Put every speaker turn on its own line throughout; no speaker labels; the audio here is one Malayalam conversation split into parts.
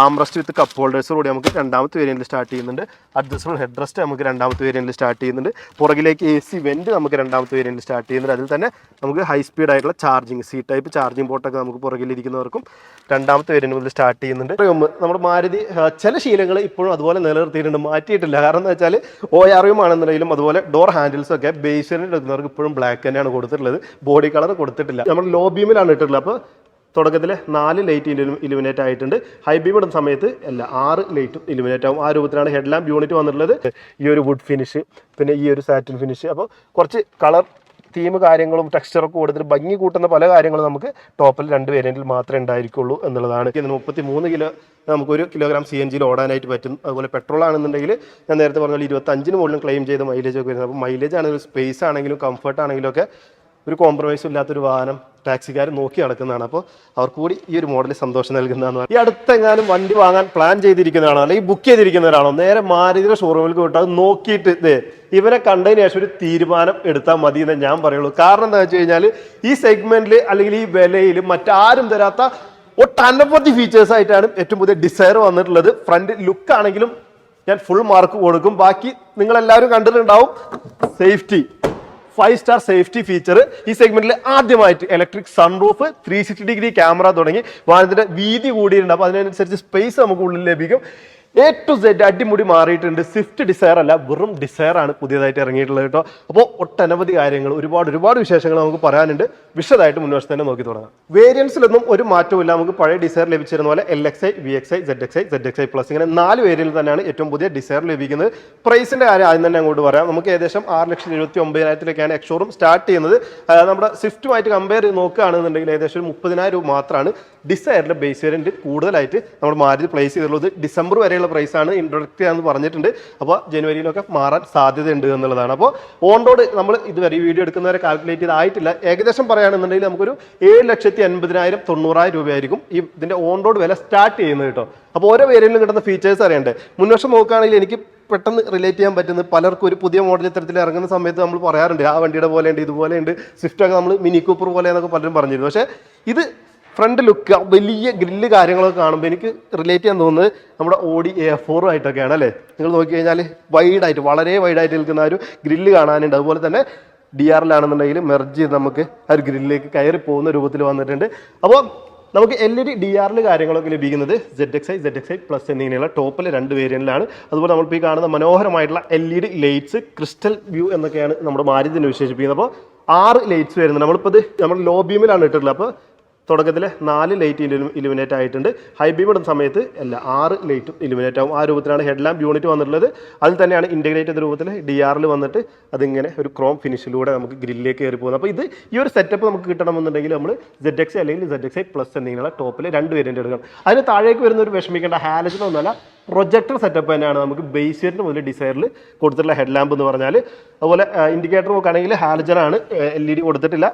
ആംറസ്റ്റ് വിത്ത് കപ്പ് ഹോൾഡേഴ്സ് കൂടി നമുക്ക് രണ്ടാമത്തെ വേരിയന്റിൽ സ്റ്റാർട്ട് ചെയ്യുന്നുണ്ട്. അഡ്ജസ്റ്റബിൾ ഹെഡ് റെസ്റ്റ് നമുക്ക് രണ്ടാമത്തെ വേരിയന്റിൽ സ്റ്റാർട്ട് ചെയ്യുന്നുണ്ട്. പുറകിലേക്ക് എ സി വെന്റ് നമുക്ക് രണ്ടാമത്തെ വേരിയന്റിൽ സ്റ്റാർട്ട് ചെയ്യുന്നുണ്ട്. അതിൽ തന്നെ നമുക്ക് ഹൈ സ്പീഡ് ആയിട്ടുള്ള ചാർജിങ് സി ടൈപ്പ് ചാർജിങ് പോർട്ടൊക്കെ നമുക്ക് പുറകിലിരിക്കുന്നവർക്കും രണ്ടാമത്തെ വേരിയന്റ് മുതൽ സ്റ്റാർട്ട് ചെയ്യുന്നുണ്ട്. നമ്മുടെ മാരുതി ചില ശീലങ്ങൾ ഇപ്പോഴും അതുപോലെ നിലനിർത്തിയിട്ടുണ്ട്. മാറ്റിയിട്ടില്ല. കാരണം എന്താ വെച്ചാൽ ഒ ആർ യു ആണെന്നുണ്ടെങ്കിലും അതുപോലെ ഡോർ ഹാൻഡിൽസൊക്കെ എടുക്കുന്നവർക്ക് ഇപ്പോഴും ബ്ലാക്ക് തന്നെയാണ് കൊടുത്തിട്ടുള്ളത്. ബോഡി കളർ കൊടുത്തിട്ടില്ല. നമ്മൾ ലോ ബീമിലാണ് ഇട്ടിട്ടുള്ളത്. അപ്പോൾ തുടക്കത്തിൽ നാല് ലൈറ്റ് ഇലുമിനേറ്റ് ആയിട്ടുണ്ട്. ഹൈ ബീം ഇടുന്ന സമയത്ത് അല്ല ആറ് ലൈറ്റും ഇലുമിനേറ്റ് ആവും. ആ രൂപത്തിലാണ് ഹെഡ് ലാമ്പ് യൂണിറ്റ് വന്നിട്ടുള്ളത്. ഈ ഒരു വുഡ് ഫിനിഷ് പിന്നെ ഈ ഒരു സാറ്റിൻ ഫിനിഷ് അപ്പോൾ കുറച്ച് കളർ തീം കാര്യങ്ങളും ടെക്സ്ചറൊക്കെ കൂടുതൽ ഭംഗി കൂട്ടുന്ന പല കാര്യങ്ങളും നമുക്ക് ടോപ്പിൽ രണ്ട് വേരിയന്റിൽ മാത്രമേ ഉണ്ടായിരിക്കുള്ളൂ എന്നുള്ളതാണ്. മുപ്പത്തി മൂന്ന് കിലോ നമുക്കൊരു കിലോഗ്രാം സി എൻ ജിയിൽ ഓടാനായിട്ട് പറ്റും. അതുപോലെ പെട്രോൾ ആണെന്നുണ്ടെങ്കിൽ ഞാൻ നേരത്തെ പറഞ്ഞ ഇരുപത്തഞ്ചിന് മുകളിലും ക്ലെയിം ചെയ്ത മൈലേജ് ഒക്കെ വരുന്നത്. അപ്പോൾ മൈലേജ് ആണെങ്കിലും സ്പേസ് ആണെങ്കിലും കംഫർട്ട് ആണെങ്കിലും ഒക്കെ ഒരു കോംപ്രമൈസും ഇല്ലാത്തൊരു വാഹനം ടാക്സിക്കാർ നോക്കി നടക്കുന്നതാണ്. അപ്പോൾ അവർക്ക് കൂടി ഈ ഒരു മോഡൽ സന്തോഷം നൽകുന്നതാണ്. ഈ അടുത്തെങ്ങാനും വണ്ടി വാങ്ങാൻ പ്ലാൻ ചെയ്തിരിക്കുന്നതാണോ അല്ലെങ്കിൽ ബുക്ക് ചെയ്തിരിക്കുന്നവരാണോ? നേരെ മാരുതിയുടെ ഷോറൂമിൽ പോയിട്ട് അത് നോക്കിയിട്ട് ഇതേ ഇവരെ കണ്ടതിന് ശേഷം ഒരു തീരുമാനം എടുത്താൽ മതി എന്ന് ഞാൻ പറയുള്ളൂ. കാരണം എന്താ വെച്ച് കഴിഞ്ഞാൽ ഈ സെഗ്മെന്റിൽ അല്ലെങ്കിൽ ഈ വിലയിൽ മറ്റാരും തരാത്ത ഒട്ടനവധി ഫീച്ചേഴ്സ് ആയിട്ടാണ് ഏറ്റവും പുതിയ ഡിസൈർ വന്നിട്ടുള്ളത്. ഫ്രണ്ട് ലുക്ക് ആണെങ്കിലും ഞാൻ ഫുൾ മാർക്ക് കൊടുക്കും. ബാക്കി നിങ്ങളെല്ലാവരും കണ്ടിട്ടുണ്ടാവും. Safety five star safety feature ഈ സെഗ്മെന്റിൽ ആദ്യമായിട്ട് electric sunroof three sixty degree camera തുടങ്ങി വാഹനത്തിന്റെ വീതി കൂടിയിട്ടുണ്ട്. അപ്പോൾ അതിനനുസരിച്ച് സ്പേസ് നമുക്ക് ഉള്ളിൽ ലഭിക്കും. എ ടു സെഡ് അടിമുടി മാറിയിട്ടുണ്ട്. സ്വിഫ്റ്റ് ഡിസയർ അല്ല വെറും ഡിസയർ ആണ് പുതിയതായിട്ട് ഇറങ്ങിയിട്ടുള്ളത് കേട്ടോ. അപ്പോൾ ഒട്ടനവധി കാര്യങ്ങൾ ഒരുപാട് ഒരുപാട് വിശേഷങ്ങൾ നമുക്ക് പറയാനുണ്ട്. വിശദമായിട്ട് മുൻവശത്ത് തന്നെ നോക്കി തുടങ്ങാം. വേരിയൻസിലൊന്നും ഒരു മാറ്റവും നമുക്ക് പഴയ ഡിസയർ ലഭിച്ചിരുന്ന പോലെ L X I V X I Z X I Z X I plus ഇങ്ങനെ നാല് വേരിയന്റിൽ തന്നെയാണ് ഏറ്റവും പുതിയ ഡിസയർ ലഭിക്കുന്നത്. പ്രൈസിന്റെ കാര്യം ആദ്യം തന്നെ അങ്ങോട്ട് പറയാം. നമുക്ക് ഏകദേശം ആറ് ലക്ഷത്തി എഴുപത്തി ഒമ്പതിനായിരത്തിലേക്കാണ് എക്സോറും സ്റ്റാർട്ട് ചെയ്യുന്നത്. നമ്മുടെ സ്വിഫ്റ്റുമായിട്ട് കമ്പയർ ചെയ്ത് നോക്കുകയാണെന്നുണ്ടെങ്കിൽ ഏകദേശം ഒരു മുപ്പതിനായിരം രൂപ മാത്രമാണ് ഡിസയറിന്റെ ബേസ് വേരിയന്റ് കൂടുതലായിട്ട് നമ്മൾ മാരുതി പ്ലേസ് ചെയ്തിട്ടുള്ളത്. ഡിസംബർ വരെയുള്ള പ്രൈസാണ് ഇൻട്രൊഡക്റ്റ് ചെയ്യാന്ന് പറഞ്ഞിട്ടുണ്ട്. അപ്പോൾ ജനുവരിയിലൊക്കെ മാറാൻ സാധ്യതയുണ്ട് എന്നുള്ളതാണ്. അപ്പോൾ ഓൺ റോഡ് നമ്മൾ ഇതുവരെ വീഡിയോ എടുക്കുന്നവരെ കാൽക്കുലേറ്റ് ചെയ്തായിട്ടില്ല ഏകദേശം പറയുകയാണെന്നുണ്ടെങ്കിൽ നമുക്കൊരു ഏഴ് ലക്ഷത്തി അൻപതിനായിരം തൊണ്ണൂറായിരം രൂപയായിരിക്കും ഈ ഇതിന്റെ ഓൺ റോഡ് വില സ്റ്റാർട്ട് ചെയ്യുന്നത് കേട്ടോ. അപ്പോൾ ഓരോ വേരിയലിലും കിട്ടുന്ന ഫീച്ചേഴ്സ് അറിയണ്ടേ? മുൻവർഷം നോക്കുകയാണെങ്കിൽ എനിക്ക് പെട്ടെന്ന് റിലേറ്റ് ചെയ്യാൻ പറ്റുന്നത് പലർക്കും ഒരു പുതിയ മോഡൽ ഇത്തരത്തിൽ ഇറങ്ങുന്ന സമയത്ത് നമ്മൾ പറയാറുണ്ട് ആ വണ്ടിയുടെ പോലെ ഉണ്ട് ഇതുപോലെ ഉണ്ട്. സ്വിഫ്റ്റ് ഒക്കെ നമ്മൾ മിനി കൂപ്പർ പോലെ എന്നൊക്കെ പലരും പറഞ്ഞിരുന്നു. പക്ഷേ ഇത് ഫ്രണ്ട് ലുക്ക് വലിയ ഗ്രില്ല് കാര്യങ്ങളൊക്കെ കാണുമ്പോൾ എനിക്ക് റിലേറ്റ് ചെയ്യാൻ തോന്നുന്നത് നമ്മുടെ ഓടി എ ഫോറും ആയിട്ടൊക്കെയാണ് അല്ലേ? നിങ്ങൾ നോക്കി കഴിഞ്ഞാൽ വൈഡായിട്ട് വളരെ വൈഡായിട്ട് നിൽക്കുന്ന ഒരു ഗ്രില്ല് കാണാനുണ്ട്. അതുപോലെ തന്നെ ഡി ആറിലാണെന്നുണ്ടെങ്കിൽ മെർജ് ചെയ്ത് നമുക്ക് ആ ഒരു ഗ്രില്ലിലേക്ക് കയറി പോകുന്ന രൂപത്തിൽ വന്നിട്ടുണ്ട്. അപ്പോൾ നമുക്ക് എൽ ഇ ഡി ഡി ആറിൽ കാര്യങ്ങളൊക്കെ ലഭിക്കുന്നത് Z X I Z X I plus എന്നിങ്ങനെയുള്ള ടോപ്പിൽ രണ്ട് വേരിയന്റിലാണ് അതുപോലെ നമ്മളിപ്പോൾ ഈ കാണുന്ന മനോഹരമായിട്ടുള്ള L E D lights crystal view എന്നൊക്കെയാണ് നമ്മുടെ മാരുതിനെ വിശേഷിപ്പിക്കുന്നത്. അപ്പോൾ ആറ് ലൈറ്റ്സ് വരുന്നുണ്ട്. നമ്മളിപ്പോൾ ഇത് നമ്മൾ ലോ ബീമിലാണ് ഇട്ടിട്ടുള്ളത്. അപ്പോൾ തുടക്കത്തിൽ നാല് ലൈറ്റ് ഇലുമിനേറ്റ് ആയിട്ടുണ്ട്. ഹൈ ബീം ഇടുന്ന സമയത്ത് അല്ല ആറ് ലൈറ്റും ഇലുമിനേറ്റ് ആവും. ആ രൂപത്തിലാണ് ഹെഡ് ലാമ്പ് യൂണിറ്റ് വന്നിട്ടുള്ളത്. അതിൽ തന്നെയാണ് ഇന്റഗ്രേറ്റ് ചെയ്ത രൂപത്തിൽ ഡി ആറിൽ വന്നിട്ട് അതിങ്ങനെ ഒരു ക്രോം ഫിനിഷിലൂടെ നമുക്ക് ഗ്രില്ലിലേക്ക് കയറി പോകുന്നത്. അപ്പോൾ ഇത് ഈ ഒരു സെറ്റപ്പ് നമുക്ക് കിട്ടണമെന്നുണ്ടെങ്കിൽ നമ്മൾ സെഡ് എക്സ് അല്ലെങ്കിൽ സെഡ് എക്സ് ഐ പ്ലസ് എന്നിങ്ങനെയുള്ള ടോപ്പിൽ രണ്ട് വേരിയന്റ് എടുക്കണം. അതിന് താഴേക്ക് വരുന്ന ഒരു വിഷമിക്കേണ്ട ഹാലജൻ ഒന്നുമല്ല പ്രൊജക്ടർ സെറ്റപ്പ് തന്നെയാണ് നമുക്ക് ബേസിയറിന്റെ മുതൽ ഡിസൈറിൽ കൊടുത്തിട്ടുള്ള ഹെഡ് ലാമ്പ് എന്ന് പറഞ്ഞാൽ അതുപോലെ ഇൻഡിക്കേറ്റർ നോക്കുകയാണെങ്കിൽ ഹാലജനാണ് എൽ ഇ ഡി കൊടുത്തിട്ടില്ല.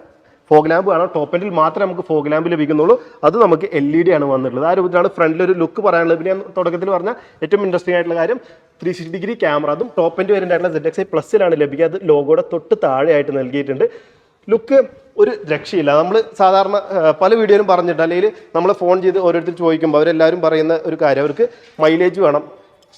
ഫോഗ് ലാമ്പ് കാണാം. ടോപ്പ് എൻഡിൽ മാത്രമേ നമുക്ക് ഫോഗ് ലാമ്പ് ലഭിക്കുന്നുള്ളൂ. അത് നമുക്ക് എൽ ഇ ഡി ആണ് വന്നിട്ടുള്ളത്. ആ രൂപത്തിലാണ് ഫ്രണ്ടിൽ ഒരു ലുക്ക് പറയാനുള്ളത്. പിന്നെ തുടക്കത്തിൽ പറഞ്ഞ ഏറ്റവും ഇൻട്രസ്റ്റിംഗ് ആയിട്ടുള്ള കാര്യം ത്രീ സിക്സ്റ്റി ഡിഗ്രി ക്യാമറ അതും ടോപ്പ് എൻഡ് വേരിയന്റ് ആയിട്ടുള്ള സെഡ് എക്സ് ഐ പ്ലസ്സിലാണ് ലഭിക്കുക. അത് ലോഗോയുടെ തൊട്ട് താഴെയായിട്ട് നൽകിയിട്ടുണ്ട്. ലുക്ക് ഒരു രക്ഷയില്ല. നമ്മൾ സാധാരണ പല വീഡിയോയിലും പറഞ്ഞിട്ട് അല്ലെങ്കിൽ നമ്മൾ ഫോൺ ചെയ്ത് ഓരോരുത്തർ ചോദിക്കുമ്പോൾ അവരെല്ലാവരും പറയുന്ന ഒരു കാര്യം. അവർക്ക് മൈലേജ് വേണം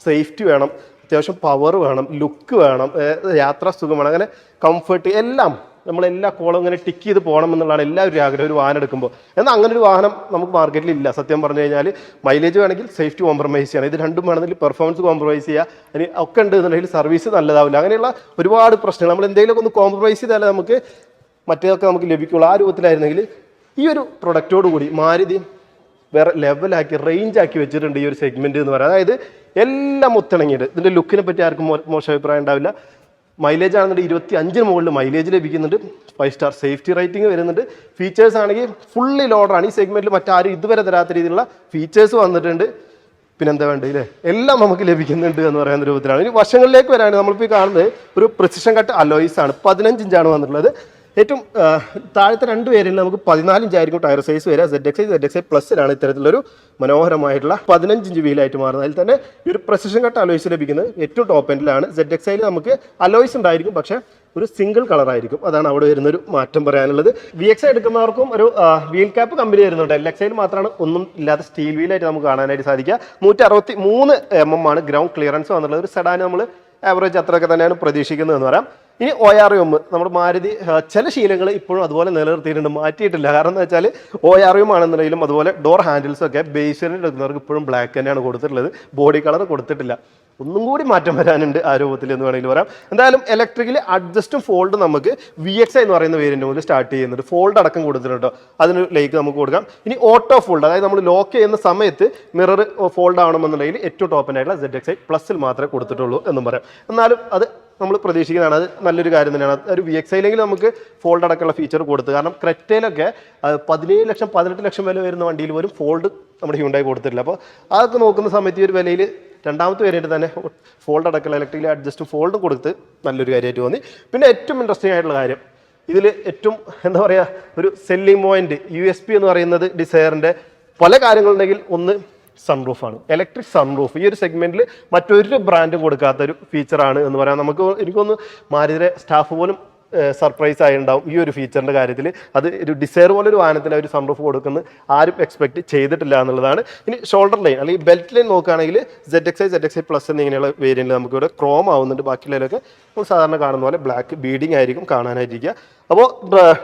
സേഫ്റ്റി വേണം അത്യാവശ്യം പവർ വേണം ലുക്ക് വേണം യാത്രാസുഖം യാത്രാ സുഖം വേണം അങ്ങനെ കംഫർട്ട് എല്ലാം നമ്മൾ എല്ലാ കോളും ഇങ്ങനെ ടിക്ക് ചെയ്ത് പോകണം എന്നുള്ളതാണ് എല്ലാവരും ആഗ്രഹം ഒരു വാഹനം എടുക്കുമ്പോൾ. എന്നാൽ അങ്ങനെ ഒരു വാഹനം നമുക്ക് മാർക്കറ്റിൽ ഇല്ല. സത്യം പറഞ്ഞു കഴിഞ്ഞാൽ മൈലേജ് വേണമെങ്കിൽ സേഫ്റ്റി കോംപ്രമൈസ് ചെയ്യണം. ഇത് രണ്ടും വേണമെങ്കിൽ പെർഫോമൻസ് കോംപ്രമൈസ് ചെയ്യുക അതിന് ഒക്കെ ഉണ്ട് എന്നുണ്ടെങ്കിൽ സർവീസ് നല്ലതാവില്ല. അങ്ങനെയുള്ള ഒരുപാട് പ്രശ്നങ്ങൾ. നമ്മൾ എന്തെങ്കിലുമൊക്കെ ഒന്ന് കോംപ്രമൈസ് ചെയ്താലേ നമുക്ക് മറ്റേതൊക്കെ നമുക്ക് ലഭിക്കുള്ളൂ. ആ രൂപത്തിലായിരുന്നെങ്കിൽ ഈ ഒരു പ്രൊഡക്റ്റോടുകൂടി മാരുതി വേറെ ലെവലാക്കി റേഞ്ച് ആക്കി വെച്ചിട്ടുണ്ട് ഈ ഒരു സെഗ്മെന്റ് എന്ന് പറയുന്നത് അതായത് എല്ലാം ഒത്തിണങ്ങിയിട്ട്. ഇതിന്റെ ലുക്കിനെ പറ്റി ആർക്കും മോശം അഭിപ്രായം ഉണ്ടാവില്ല. മൈലേജ് ആണെന്നുണ്ട് ഇരുപത്തി അഞ്ചിന് മുകളിൽ മൈലേജ് ലഭിക്കുന്നുണ്ട്. ഫൈവ് സ്റ്റാർ സേഫ്റ്റി റേറ്റിംഗ് വരുന്നുണ്ട്. ഫീച്ചേഴ്സ് ആണെങ്കിൽ ഫുള്ളി ലോഡറാണ് ഈ സെഗ്മെന്റിൽ മറ്റാരും ഇതുവരെ തരാത്ത രീതിയിലുള്ള ഫീച്ചേഴ്സ് വന്നിട്ടുണ്ട്. പിന്നെന്താ വേണ്ടത് ഇല്ലേ എല്ലാം നമുക്ക് ലഭിക്കുന്നുണ്ട് എന്ന് പറയുന്ന രൂപത്തിലാണ്. ഇനി വശങ്ങളിലേക്ക് വരാണ് നമ്മളിപ്പോൾ കാണുന്നത്. ഒരു പ്രിസിഷൻ കട്ട് അലോയിസ് ആണ്. പതിനഞ്ച് ഇഞ്ചാണ് വന്നിട്ടുള്ളത്. ഏറ്റവും താഴത്തെ രണ്ട് പേരിൽ നമുക്ക് പതിനാലിഞ്ചായിരിക്കും ടയർ സൈസ് വരിക. Z X Z X I പ്ലസിലാണ് ഇത്തരത്തിലൊരു മനോഹരമായിട്ടുള്ള പതിനഞ്ച് ഇഞ്ച് വീലായിട്ട് മാറുന്നത്. അതിൽ തന്നെ ഒരു പ്രസിഷൻ കട്ട് അലോയ്സ് ലഭിക്കുന്നത് ഏറ്റവും ടോപ്പ് എൻഡിലാണ് സെഡ് എക്സ് ഐയിൽ നമുക്ക് അലോയ്സ് ഉണ്ടായിരിക്കും പക്ഷേ ഒരു സിംഗിൾ കളർ ആയിരിക്കും. അതാണ് അവിടെ വരുന്ന ഒരു മാറ്റം പറയാനുള്ളത്. വി എക്സ് എടുക്കുന്നവർക്കും ഒരു വീൽ ക്യാപ്പ് കമ്പനി വരുന്നുണ്ട് എൽ എക്സ് മാത്രമാണ് ഒന്നും ഇല്ലാത്ത സ്റ്റീൽ വീലായിട്ട് നമുക്ക് കാണാനായിട്ട് സാധിക്കുക. നൂറ്റി അറുപത്തി മൂന്ന് എം എം ആണ് ഗ്രൗണ്ട് ക്ലിയറൻസ് വന്നിട്ടുള്ളത്. ഒരു സെഡാന് നമ്മൾ ആവറേജ് അത്രയൊക്കെ തന്നെയാണ് പ്രതീക്ഷിക്കുന്നത് എന്ന് പറയാം. ഇനി ഒ ആർ എം നമ്മുടെ മാരുതി ചില ശീലങ്ങൾ ഇപ്പോഴും അതുപോലെ നിലനിർത്തിയിട്ടുണ്ട്. മാറ്റിയിട്ടില്ല. കാരണം എന്താ വെച്ചാൽ ഒ ആർ എം ആണെന്നുണ്ടെങ്കിലും അതുപോലെ ഡോർ ഹാൻഡിൽസ് ഒക്കെ ബേസിൽ എടുക്കുന്നവർക്ക് ഇപ്പോഴും ബ്ലാക്ക് തന്നെയാണ് കൊടുത്തിട്ടുള്ളത്. ബോഡി കളർ കൊടുത്തിട്ടില്ല. ഒന്നും കൂടി മാറ്റം വരാനുണ്ട് ആ രൂപത്തിൽ എന്ന് വേണമെങ്കിൽ പറയാം. എന്തായാലും ഇലക്ട്രിക്കൽ അഡ്ജസ്റ്റും ഫോൾഡ് നമുക്ക് വി എക്സ് എന്ന് പറയുന്ന വേരിയന്റ് മുതൽ സ്റ്റാർട്ട് ചെയ്യുന്നുണ്ട്. ഫോൾഡ് അടക്കം കൊടുത്തിട്ടുണ്ട് അതിന് ലേക്ക് നമുക്ക് കൊടുക്കാം. ഇനി ഓട്ടോ ഫോൾഡ് അതായത് നമ്മൾ ലോക്ക് ചെയ്യുന്ന സമയത്ത് മിറർ ഫോൾഡ് ആവണമെന്നുണ്ടെങ്കിൽ ഏറ്റവും ടോപ്പിനായിട്ടുള്ള സെഡ് എക്സ് ഐ പ്ലസിൽ മാത്രമേ കൊടുത്തിട്ടുള്ളൂ എന്നും പറയാം. എന്നാലും അത് നമ്മൾ പ്രതീക്ഷിക്കുന്നതാണ്. അത് നല്ലൊരു കാര്യം തന്നെയാണ്. ഒരു വി എക്സ് ഐയിലെങ്കിലും നമുക്ക് ഫോൾഡ് അടക്കമുള്ള ഫീച്ചർ കൊടുത്ത് കാരണം ക്രെറ്റയിലൊക്കെ പതിനേഴ് ലക്ഷം പതിനെട്ട് ലക്ഷം വില വരുന്ന വണ്ടിയിൽ പോലും ഫോൾഡ് നമ്മുടെ ഹ്യൂണ്ടായി കൊടുത്തിട്ടില്ല. അപ്പോൾ അതൊക്കെ നോക്കുന്ന സമയത്ത് ഈ ഒരു വിലയിൽ രണ്ടാമത്തെ വേരിയന്റ് തന്നെ ഫോൾഡ് അടക്കല ഇലക്ട്രിക്കലി അഡ്ജസ്റ്റ് ഫോൾഡ് കൊടുത്ത് നല്ലൊരു കാര്യമായിട്ട് തോന്നി പിന്നെ ഏറ്റവും ഇൻട്രസ്റ്റിംഗ് ആയിട്ടുള്ള കാര്യം ഇതിൽ ഏറ്റവും എന്താ പറയുക ഒരു selling point U S P എന്ന് പറയുന്നത് ഡിസയറിന്റെ പല കാര്യങ്ങളുണ്ടെങ്കിൽ ഒന്ന് സൺറൂഫാണ് ഇലക്ട്രിക് സൺറൂഫ് ഈ ഒരു സെഗ്മെന്റിൽ മറ്റൊരു ബ്രാൻഡും കൊടുക്കാത്തൊരു ഫീച്ചറാണ് എന്ന് പറയാം. നമുക്ക് എനിക്കൊന്ന് മാരുതിയുടെ സ്റ്റാഫ് പോലും സർപ്രൈസ് ആയി ഉണ്ടാവും ഈ ഒരു ഫീച്ചറിന്റെ കാര്യത്തിൽ. അത് ഒരു ഡിസയർ പോലെ ഒരു വാഹനത്തിൽ ഒരു സൺറൂഫ് കൊടുക്കുന്നത് ആരും എക്സ്പെക്ട് ചെയ്തിട്ടില്ല എന്നുള്ളതാണ്. ഇനി ഷോൾഡർ ലൈൻ അല്ലെങ്കിൽ ബെൽറ്റ് ലൈൻ നോക്കുകയാണെങ്കിൽ Z X I Z X I plus എന്നിങ്ങനെയുള്ള വേരിയന്റിൽ നമുക്കിവിടെ ക്രോം ആവുന്നുണ്ട്. ബാക്കിയുള്ളതിലൊക്കെ നമ്മൾ സാധാരണ കാണുന്ന പോലെ ബ്ലാക്ക് ബീഡിങ് ആയിരിക്കും കാണാനായിട്ടിരിക്കുക. അപ്പോൾ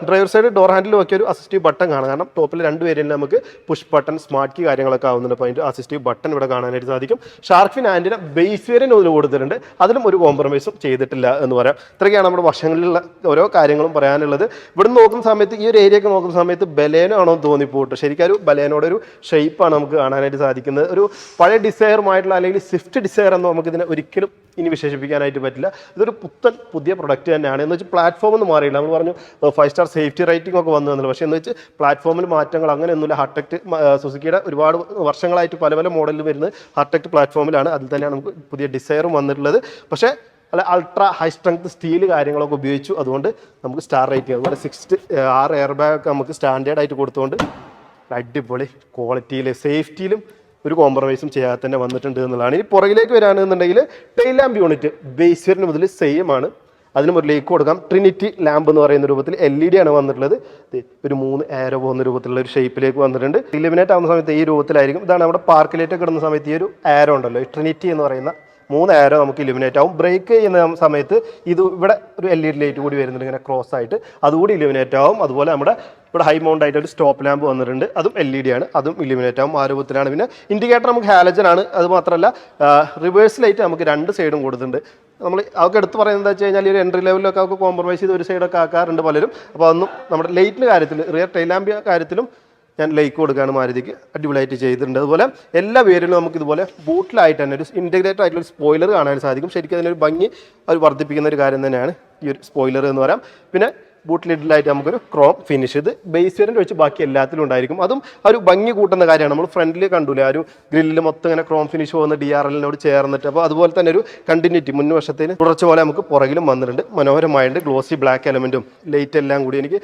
ഡ്രൈവർ സൈഡ് ഡോർ ഹാൻഡിൽ ഒക്കെ ഒരു അസിസ്റ്റീവ് ബട്ടൺ കാണാം. കാരണം ടോപ്പിൽ രണ്ട് വേരിയന്റിൽ നമുക്ക് പുഷ് ബട്ടൺ സ്മാർട്ട് കീ കാര്യങ്ങളൊക്കെ ആവുന്നുണ്ട്. അപ്പോൾ അതിന്റെ അസിസ്റ്റീവ് ബട്ടൺ ഇവിടെ കാണാനായിട്ട് സാധിക്കും. ഷാർഫിൻ ആൻഡിന് ബേസ് വേരിന് മുതൽ കൊടുത്തിട്ടുണ്ട് അതിലും ഒരു കോംപ്രമൈസും ചെയ്തിട്ടില്ല എന്ന് പറയാം. ഇത്രയൊക്കെയാണ് നമ്മുടെ വർഷങ്ങളിലുള്ള ഓരോ കാര്യങ്ങളും പറയാനുള്ളത്. ഇവിടെ നോക്കുന്ന സമയത്ത് ഈ ഒരു ഏരിയ ഒക്കെ നോക്കുന്ന സമയത്ത് ബലേനോ ആണോ എന്ന് തോന്നിപ്പോട്ട്. ശരിക്കും ഒരു ബലേനോടെ ഒരു ഷേപ്പാണ് നമുക്ക് കാണാനായിട്ട് സാധിക്കുന്നത്. ഒരു പഴയ ഡിസൈറുമായിട്ടുള്ള അല്ലെങ്കിൽ സ്വിഫ്റ്റ് ഡിസൈർ എന്ന് നമുക്കിതിനെ ഒരിക്കലും ഇനി വിശേഷിപ്പിക്കാനായിട്ട് പറ്റില്ല. ഇതൊരു പുത്തൻ പുതിയ പ്രൊഡക്റ്റ് തന്നെയാണ്. എന്ന് വെച്ചാൽ പ്ലാറ്റ്ഫോം ഒന്നും മാറിയില്ല. നമ്മൾ പറഞ്ഞു ഫൈവ് സ്റ്റാർ സേഫ്റ്റി റേറ്റിംഗ് ഒക്കെ വന്നു തന്നില്ല പക്ഷേ എന്ന് വെച്ച് പ്ലാറ്റ്ഫോമിൽ മാറ്റങ്ങൾ അങ്ങനെയൊന്നുമില്ല. ഹാർട്ടെക്ട് സുസുക്കിയുടെ ഒരുപാട് വർഷങ്ങളായിട്ട് പല പല മോഡലിൽ വരുന്നത് ഹാർട്ടെക്ട് പ്ലാറ്റ്ഫോമിലാണ് അതിൽ തന്നെയാണ് നമുക്ക് പുതിയ ഡിസൈറും വന്നിട്ടുള്ളത്. പക്ഷേ അല്ല അൾട്രാ ഹൈ സ്ട്രെങ്ത് സ്റ്റീൽ കാര്യങ്ങളൊക്കെ ഉപയോഗിച്ചു. അതുകൊണ്ട് നമുക്ക് സ്റ്റാർ റേറ്റിംഗ് അതുപോലെ സിക്സ് ആറ് എയർ ബാഗ് ഒക്കെ നമുക്ക് സ്റ്റാൻഡേർഡായിട്ട് കൊടുത്തുകൊണ്ട് അടിപൊളി ക്വാളിറ്റിയിൽ സേഫ്റ്റിയിലും ഒരു കോംപ്രമൈസും ചെയ്യാതെ തന്നെ വന്നിട്ടുണ്ട് എന്നുള്ളതാണ്. ഇനി പുറകിലേക്ക് വരാണെന്നുണ്ടെങ്കിൽ ടെയിൽ ലാമ്പ് യൂണിറ്റ് ബേസ്വരന് മുതൽ സെയിം ആണ്. അതിനും ഒരു ലേക്ക് കൊടുക്കാം. ട്രിനിറ്റി ലാമ്പ് എന്ന് പറയുന്ന രൂപത്തിൽ എൽ ഇ ഡി ആണ് വന്നിട്ടുള്ളത്. ഒരു മൂന്ന് ആരോ പോകുന്ന രൂപത്തിലുള്ള ഒരു ഷേപ്പിലേക്ക് വന്നിട്ടുണ്ട്. ഇലിമിനേറ്റ് ആവുന്ന സമയത്ത് ഈ രൂപത്തിലായിരിക്കും. ഇതാണ് നമ്മുടെ പാർക്കിലേറ്റ് കിടന്ന സമയത്ത് ഈ ഒരു ആരോ ഉണ്ടല്ലോ. ട്രിനിറ്റി എന്ന് പറയുന്ന മൂന്ന് ആരോ നമുക്ക് ഇലിമിനേറ്റ് ആവും. ബ്രേക്ക് ചെയ്യുന്ന സമയത്ത് ഇത് ഇവിടെ ഒരു എൽ ഇ ഡി ലൈറ്റ് കൂടി വരുന്നുണ്ട്. ഇങ്ങനെ ക്രോസ് ആയിട്ട്. അതുകൂടി ഇലിമിനേറ്റ് ആവും. അതുപോലെ നമ്മുടെ ഇവിടെ ഹൈ മൗണ്ട് ആയിട്ട് ഒരു സ്റ്റോപ്പ് ലാമ്പ് വന്നിട്ടുണ്ട്. അതും എൽ ഇ ഡി ആണ്. അതും ഇലിമിനേറ്റ് ആവും ആ രൂപത്തിലാണ്. പിന്നെ ഇൻഡിക്കേറ്റർ നമുക്ക് ഹാലജൻ ആണ്. അത് മാത്രമല്ല റിവേഴ്സ് ലൈറ്റ് നമുക്ക് രണ്ട് സൈഡും കൊടുത്തിട്ടുണ്ട്. നമ്മൾ അവർക്ക് എടുത്ത് പറയുന്നത് എന്താ വെച്ച് കഴിഞ്ഞാൽ ഒരു എൻട്രി ലെവലിലൊക്കെ അവർക്ക് കോംപ്രമൈസ് ചെയ്ത് ഒരു സൈഡൊക്കെ ആക്കാറുണ്ട് പലരും. അപ്പോൾ അതൊന്നും നമ്മുടെ ലൈറ്റിന്റെ കാര്യത്തിൽ റിയർ ടൈലാമ്പിയ കാര്യത്തിലും ഞാൻ ലൈക്ക് കൊടുക്കുകയാണ് മാരുതിക്ക് അടിപൊളിയായിട്ട് ചെയ്തിട്ടുണ്ട്. അതുപോലെ എല്ലാ പേരിലും നമുക്ക് ഇതുപോലെ ബൂട്ടിലായിട്ട് തന്നെ ഒരു ഇന്റഗ്രേറ്റഡ് ആയിട്ടുള്ള ഒരു സ്പോയിലർ കാണാൻ സാധിക്കും. ശരിക്കും അതിനൊരു ഭംഗി അത് വർദ്ധിപ്പിക്കുന്ന ഒരു കാര്യം തന്നെയാണ് ഈ ഒരു സ്പോയിലർ എന്ന് പറയാം. പിന്നെ ബൂട്ട് ലിഡിലായിട്ട് നമുക്കൊരു ക്രോം ഫിനിഷ് ഇത് ബേസ് വേരിയന്റ് വെച്ച് ബാക്കി എല്ലാത്തിലും ഉണ്ടായിരിക്കും. അതും ഒരു ഭംഗി കൂട്ടുന്ന കാര്യമാണ്. നമ്മൾ ഫ്രണ്ടിൽ കണ്ടൂലേ ആ ഒരു ഗ്രില്ലിൽ മൊത്തം ഇങ്ങനെ ക്രോം ഫിനിഷ് പോകുന്ന ഡി ആർ എല്ലിനോട് ചേർന്നിട്ട്. അപ്പോൾ അതുപോലെ തന്നെ ഒരു കണ്ടിന്യൂറ്റി മുൻവശത്തിന് തുടർച്ച പോലെ നമുക്ക് പുറകിലും വന്നിട്ടുണ്ട്. മനോഹരമായിട്ട് ഗ്ലോസി ബ്ലാക്ക് എലമെന്റും ലൈറ്റ് എല്ലാം കൂടി. എനിക്ക്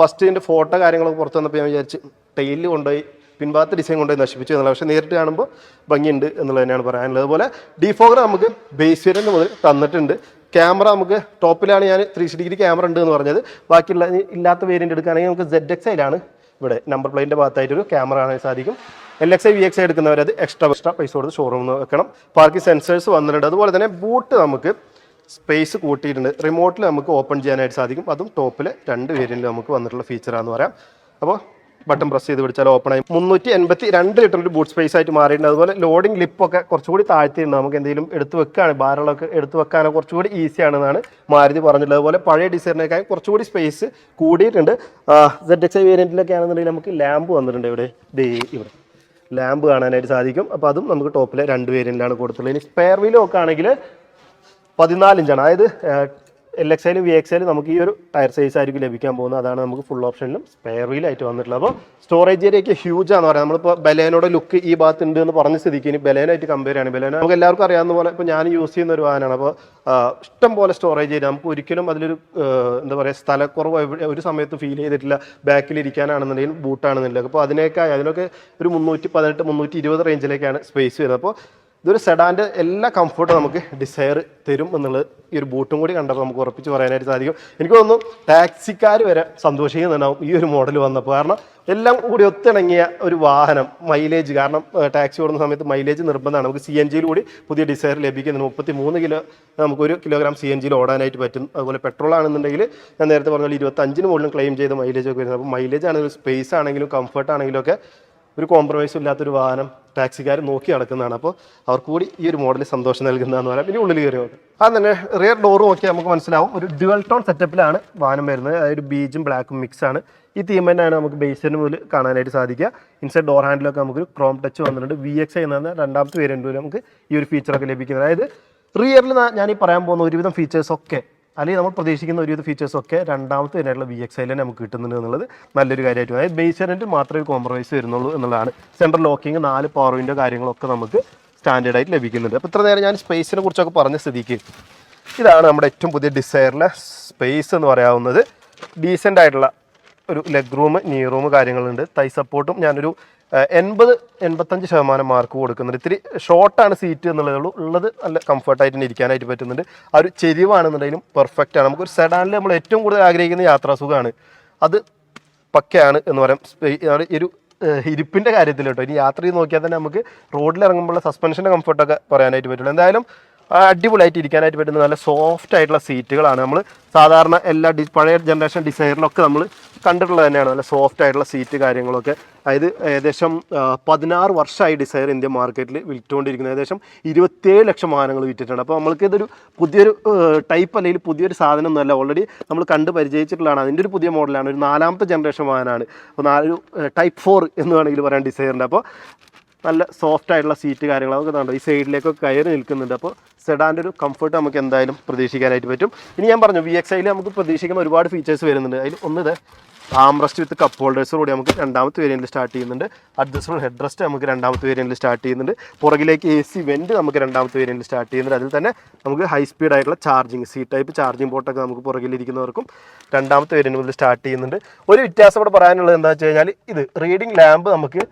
ഫസ്റ്റ് ഇതിന്റെ ഫോട്ടോ കാര്യങ്ങളൊക്കെ പുറത്ത് വന്നപ്പോൾ ഞാൻ വിചാരിച്ച് ടൈലിൽ കൊണ്ടുപോയി പിൻഭാഗത്ത് ഡിസൈൻ കൊണ്ടുപോയി നശിപ്പിച്ചു എന്നുള്ള പക്ഷേ നേരിട്ട് കാണുമ്പോൾ ഭംഗിയുണ്ട് എന്നുള്ളത് തന്നെയാണ് പറയാനുള്ളത്. അതുപോലെ ഡിഫോഗർ നമുക്ക് ബേസ് വേരിയന്റ് മുതൽ തന്നിട്ടുണ്ട്. ക്യാമറ നമുക്ക് ടോപ്പിലാണ് ഞാൻ ത്രീ സിക്സ്റ്റി ഡിഗ്രി ക്യാമറ ഉണ്ട് എന്ന് പറഞ്ഞത്. ബാക്കിയുള്ള ഇല്ലാത്ത വേരിയന്റ് എടുക്കുകയാണെങ്കിൽ നമുക്ക് സെഡ് എക്സ് ഐയിലാണ് ഇവിടെ നമ്പർ പ്ലേറ്റിന്റെ ഭാഗത്തായിട്ടൊരു ക്യാമറ കാണാൻ സാധിക്കും. L X I V X I എടുക്കുന്നവരത് extra extra പൈസ കൊടുത്ത് ഷോറൂമിൽ വെക്കണം. പാർക്കിംഗ് സെൻസേഴ്സ് വന്നിട്ടുണ്ട്. അതുപോലെ തന്നെ ബൂട്ട് നമുക്ക് സ്പേസ് കൂട്ടിയിട്ടുണ്ട്. റിമോട്ടിൽ നമുക്ക് ഓപ്പൺ ചെയ്യാനായിട്ട് സാധിക്കും. അതും ടോപ്പിൽ രണ്ട് വേരിയന്റിൽ നമുക്ക് വന്നിട്ടുള്ള ഫീച്ചറാണെന്ന് പറയാം. അപ്പോൾ ബട്ടൺ പ്രസ് ചെയ്ത് പിടിച്ചാൽ ഓപ്പൺ ആയി. മുന്നൂറ്റി എൺപത്തി രണ്ട് ലിറ്റർ ഒരു ബൂട്ട് സ്പേസ് ആയിട്ട് മാറിയിട്ടുണ്ട്. അതുപോലെ ലോഡിംഗ് ലിപ്പൊക്കെ കുറച്ചുകൂടി താഴ്ത്തിയിട്ടുണ്ട്. നമുക്ക് എന്തെങ്കിലും എടുത്ത് വെക്കുകയാണ് ബാരളൊക്കെ എടുത്ത് വെക്കാനോ കുറച്ചുകൂടി ഈസി ആണെന്നാണ് മാരുതി പറഞ്ഞിട്ടുള്ളത്. അതുപോലെ പഴയ ഡിസൈനൊക്കെ കുറച്ചുകൂടി സ്പേസ് കൂടിയിട്ടുണ്ട്. സെഡ് എക്സ് ഐ വേരിയന്റിലൊക്കെ ആണെന്നുണ്ടെങ്കിൽ നമുക്ക് ലാമ്പ് വന്നിട്ടുണ്ട് ഇവിടെ. ദേ ഇവിടെ. ലാമ്പ് കാണാനായിട്ട് സാധിക്കും. അപ്പോൾ അതും നമുക്ക് ടോപ്പിലെ രണ്ട് വേരിയന്റിലാണ് കൊടുത്തുള്ളത്. ഇനി സ്പെയർ വീലും ഒക്കെ ആണെങ്കിൽ പതിനാല് ഇഞ്ചാണ് അതായത് എൽ എക്സ് ഐയിലും വി എക്സ് ഐയിലും നമുക്ക് ഈ ഒരു ടയർ സൈസ് ആയിരിക്കും ലഭിക്കാൻ പോകുന്നത്. അതാണ് നമുക്ക് ഫുൾ ഓപ്ഷനിലും സ്പെയർ വീൽ ആയിട്ട് വന്നിട്ടുള്ളത്. അപ്പോൾ സ്റ്റോറേജ് ഏരിയ ഒക്കെ ഹ്യൂജ് ആണെന്ന് പറയാം. നമ്മളിപ്പോൾ ബലേനോടെ ലുക്ക് ഈ ഭാഗത്ത് ഉണ്ട് എന്ന് പറഞ്ഞ സ്ഥിതിക്ക് ഇനി ബലേനായിട്ട് കമ്പയർ ആണ് ബലേന നമുക്ക് എല്ലാവർക്കും അറിയാവുന്ന പോലെ ഇപ്പോൾ ഞാൻ യൂസ് ചെയ്യുന്ന ഒരു വാഹനമാണ്. അപ്പോൾ ഇഷ്ടം പോലെ സ്റ്റോറേജ് ഏരിയ നമുക്ക് ഒരിക്കലും അതിലൊരു എന്താ പറയുക സ്ഥലക്കുറവ് ഒരു സമയത്ത് ഫീൽ ചെയ്തിട്ടില്ല. ബാക്കിൽ ഇരിക്കാനാണെന്നുണ്ടെങ്കിലും ബൂട്ടാണെന്നുണ്ടെങ്കിൽ അപ്പോൾ അതിനേക്കായി അതിനൊക്കെ ഒരു മുന്നൂറ്റി പതിനെട്ട് മുന്നൂറ്റി ഇരുപത് റേഞ്ചിലേക്കാണ് സ്പേസ് വരുന്നത്. അപ്പോൾ ഇതൊരു സെഡാന്റെ എല്ലാ കംഫർട്ടും നമുക്ക് ഡിസയർ തരും എന്നുള്ളത് ഈ ഒരു ബൂട്ടും കൂടി കണ്ടപ്പോൾ നമുക്ക് ഉറപ്പിച്ച് പറയാനായിട്ട് സാധിക്കും. എനിക്ക് തോന്നുന്നു ടാക്സിക്കാർ വരെ സന്തോഷിക്കുന്നുണ്ടാവും ഈ ഒരു മോഡൽ വന്നപ്പോൾ. കാരണം എല്ലാം കൂടി ഒത്തിണങ്ങിയ ഒരു വാഹനം മൈലേജ് കാരണം ടാക്സി ഓടുന്ന സമയത്ത് മൈലേജ് നിർബന്ധമാണ്. നമുക്ക് സി എൻ ജിയിൽ കൂടി പുതിയ ഡിസയർ ലഭിക്കുന്നുണ്ട്. മുപ്പത്തി മൂന്ന് കിലോ നമുക്ക് ഒരു കിലോഗ്രാം സി എൻ ജിയിൽ ഓടാനായിട്ട് പറ്റും. അതുപോലെ പെട്രോൾ ആണെന്നുണ്ടെങ്കിൽ ഞാൻ നേരത്തെ പറഞ്ഞ പോലെ ഇരുപത്തഞ്ചിന് മുകളിലും ക്ലെയിം ചെയ്ത മൈലേജ് ഒക്കെ വരുന്നത്. അപ്പോൾ മൈലേജ് ആണെങ്കിലും സ്പേസ് ആണെങ്കിലും കംഫർട്ട് ആണെങ്കിലും ഒക്കെ ഒരു കോംപ്രമൈസും ഇല്ലാത്തൊരു വാഹനം ടാക്സിക്കാർ നോക്കി നടക്കുന്നതാണ്. അപ്പോൾ അവർക്ക് കൂടി ഈ ഒരു മോഡൽ സന്തോഷം നൽകുന്നതെന്ന് പറയാം. ഇനി ഉള്ളിൽ കയറി നോക്കാം. അത് തന്നെ റിയർ ഡോർ നോക്കിയാൽ നമുക്ക് മനസ്സിലാവും. ഒരു ഡ്യുവൽ ടോൺ സെറ്റപ്പിലാണ് വാഹനം വരുന്നത്. അതായത് ബീജും ബ്ലാക്കും മിക്സ് ആണ്. ഈ തീം തന്നെയാണ് നമുക്ക് ബേസിന് മുതൽ കാണാനായിട്ട് സാധിക്കുക. ഇൻസൈഡ് ഡോർ ഹാൻഡിലൊക്കെ നമുക്കൊരു ക്രോം ടച്ച് വന്നിട്ടുണ്ട്. വി എക്സ് എന്ന രണ്ടാമത്തെ വേരിയന്റ് നമുക്ക് ഈ ഒരു ഫീച്ചറൊക്കെ ലഭിക്കുന്നത്. അതായത് റിയറിൽ ഞാൻ ഈ പറയാൻ പോകുന്ന ഒരുവിധം ഫീച്ചേഴ്സ് ഒക്കെ അല്ലെങ്കിൽ നമ്മൾ പ്രതീക്ഷിക്കുന്ന ഒരുവിധ ഫീച്ചേഴ്സ് ഒക്കെ രണ്ടാമത്തെ വരുന്നതായിട്ടുള്ള വി എക്സ് ഐയിൽ നമുക്ക് കിട്ടുന്നുണ്ട് എന്നുള്ളത് നല്ലൊരു കാര്യമായിട്ട്. അതായത് ബേസ് വേരിയന്റിൽ മാത്രമേ കോംപ്രമൈസ് വരുന്നുള്ളൂ എന്നുള്ളതാണ്. സെൻട്രൽ ലോക്കിംഗ് നാല് പവർ വിൻഡോ കാര്യങ്ങളൊക്കെ നമുക്ക് സ്റ്റാൻഡേർഡായിട്ട് ലഭിക്കുന്നുണ്ട്. അപ്പോൾ ഇത്ര നേരം ഞാൻ സ്പേസിനെ കുറിച്ചൊക്കെ പറഞ്ഞ സ്ഥിതിക്ക് ഇതാണ് നമ്മുടെ ഏറ്റവും പുതിയ ഡിസൈറിലെ സ്പേസ് എന്ന് പറയാവുന്നത്. ഡീസന്റ് ആയിട്ടുള്ള ഒരു ലെഗ് റൂം നീ റൂം കാര്യങ്ങളുണ്ട്. തൈ സപ്പോർട്ടും ഞാനൊരു എൺപത് എൺപത്തഞ്ച് ശതമാനം മാർക്ക് കൊടുക്കുന്നുണ്ട്. ഇത്തിരി ഷോർട്ടാണ് സീറ്റ് എന്നുള്ളതേ ഉള്ളൂ. ഉള്ളത് നല്ല കംഫർട്ടായിട്ട് ഇരിക്കാനായിട്ട് പറ്റുന്നുണ്ട്. ആ ഒരു ചെരിവാണെന്നുണ്ടെങ്കിലും പെർഫെക്റ്റ് ആണ്. നമുക്കൊരു സെഡാനിൽ നമ്മൾ ഏറ്റവും കൂടുതൽ ആഗ്രഹിക്കുന്ന യാത്രാസുഖമാണ് അത് പക്കയാണ് എന്ന് പറയാം. ഒരു ഇരിപ്പിന്റെ കാര്യത്തിൽ കേട്ടോ ഇനി യാത്ര ചെയ്ത് നോക്കിയാൽ തന്നെ നമുക്ക് റോഡിൽ ഇറങ്ങുമ്പോൾ സസ്പെൻഷന്റെ കംഫർട്ടൊക്കെ പറയാനായിട്ട് പറ്റുള്ളൂ. എന്തായാലും അടിപൊളിയായിട്ട് ഇരിക്കാനായിട്ട് പറ്റുന്ന നല്ല സോഫ്റ്റ് ആയിട്ടുള്ള സീറ്റുകളാണ് നമ്മൾ സാധാരണ എല്ലാ ഡി പഴയ ജനറേഷൻ ഡിസൈറിലൊക്കെ നമ്മൾ കണ്ടിട്ടുള്ളത് തന്നെയാണ്. നല്ല സോഫ്റ്റ് ആയിട്ടുള്ള സീറ്റ് കാര്യങ്ങളൊക്കെ. അതായത് ഏകദേശം പതിനാറ് വർഷമായി ഡിസൈർ ഇന്ത്യ മാർക്കറ്റിൽ വിറ്റുകൊണ്ടിരിക്കുന്നത്. ഏകദേശം ഇരുപത്തേഴ് ലക്ഷം വാഹനങ്ങൾ വിറ്റിട്ടുണ്ട് അപ്പോൾ നമ്മൾക്ക് ഇതൊരു പുതിയൊരു ടൈപ്പ് അല്ലെങ്കിൽ പുതിയൊരു സാധനം ഒന്നുമല്ല. ഓൾറെഡി നമ്മൾ കണ്ട് പരിചയിച്ചിട്ടുള്ളതാണ്. അതിന്റെ ഒരു പുതിയ മോഡലാണ് ഒരു നാലാമത്തെ ജനറേഷൻ വാഹനമാണ്. അപ്പോൾ നാലൊരു ടൈപ്പ് ഫോർ എന്ന് വേണമെങ്കിൽ പറയാൻ ഡിസൈറിന്റെ അപ്പോൾ നല്ല സോഫ്റ്റ് ആയിട്ടുള്ള സീറ്റ് കാര്യങ്ങളൊക്കെ കണ്ടോ ഈ സൈഡിലേക്കൊക്കെ കയറി നിൽക്കുന്നുണ്ട്. അപ്പോൾ സെഡാന്റെ ഒരു കംഫർട്ട് നമുക്ക് എന്തായാലും പ്രതീക്ഷിക്കാനായിട്ട് പറ്റും. ഇനി ഞാൻ പറഞ്ഞു വി എക്സ് ഐയിൽ നമുക്ക് പ്രതീക്ഷിക്കുന്ന ഒരുപാട് ഫീച്ചേഴ്സ് വരുന്നുണ്ട്. അതിൽ ഒന്ന് ഇത് ആംറസ്റ്റ് വിത്ത് കപ്പ് കൂടി നമുക്ക് രണ്ടാമത്തെ വേരിയന്റിൽ സ്റ്റാർട്ട് ചെയ്യുന്നുണ്ട്. അഡ്ജസ്റ്റബിൾ ഹെഡ് റെസ്റ്റ് നമുക്ക് രണ്ടാമത്തെ വേരിയന്റിൽ സ്റ്റാർട്ട് ചെയ്യുന്നുണ്ട്. പുറകിലേക്ക് എ സി വെന്റ് നമുക്ക് രണ്ടാമത്തെ വേരിയന്റിൽ സ്റ്റാർട്ട് ചെയ്യുന്നുണ്ട്. അതിൽ തന്നെ നമുക്ക് ഹൈ സ്പീഡ് ആയിട്ടുള്ള ചാർജിങ് സി ടൈപ്പ് ചാർജിങ് പോർട്ടൊക്കെ നമുക്ക് പുറകിലിരിക്കുന്നവർക്കും രണ്ടാമത്തെ വേരിയന്റ് മുതൽ സ്റ്റാർട്ട് ചെയ്യുന്നുണ്ട്. ഒരു വ്യത്യാസം ഇവിടെ പറയാനുള്ളത് എന്താ വെച്ച് കഴിഞ്ഞാൽ ഇത് റീഡിംഗ് ലാമ്പ് നമുക്ക്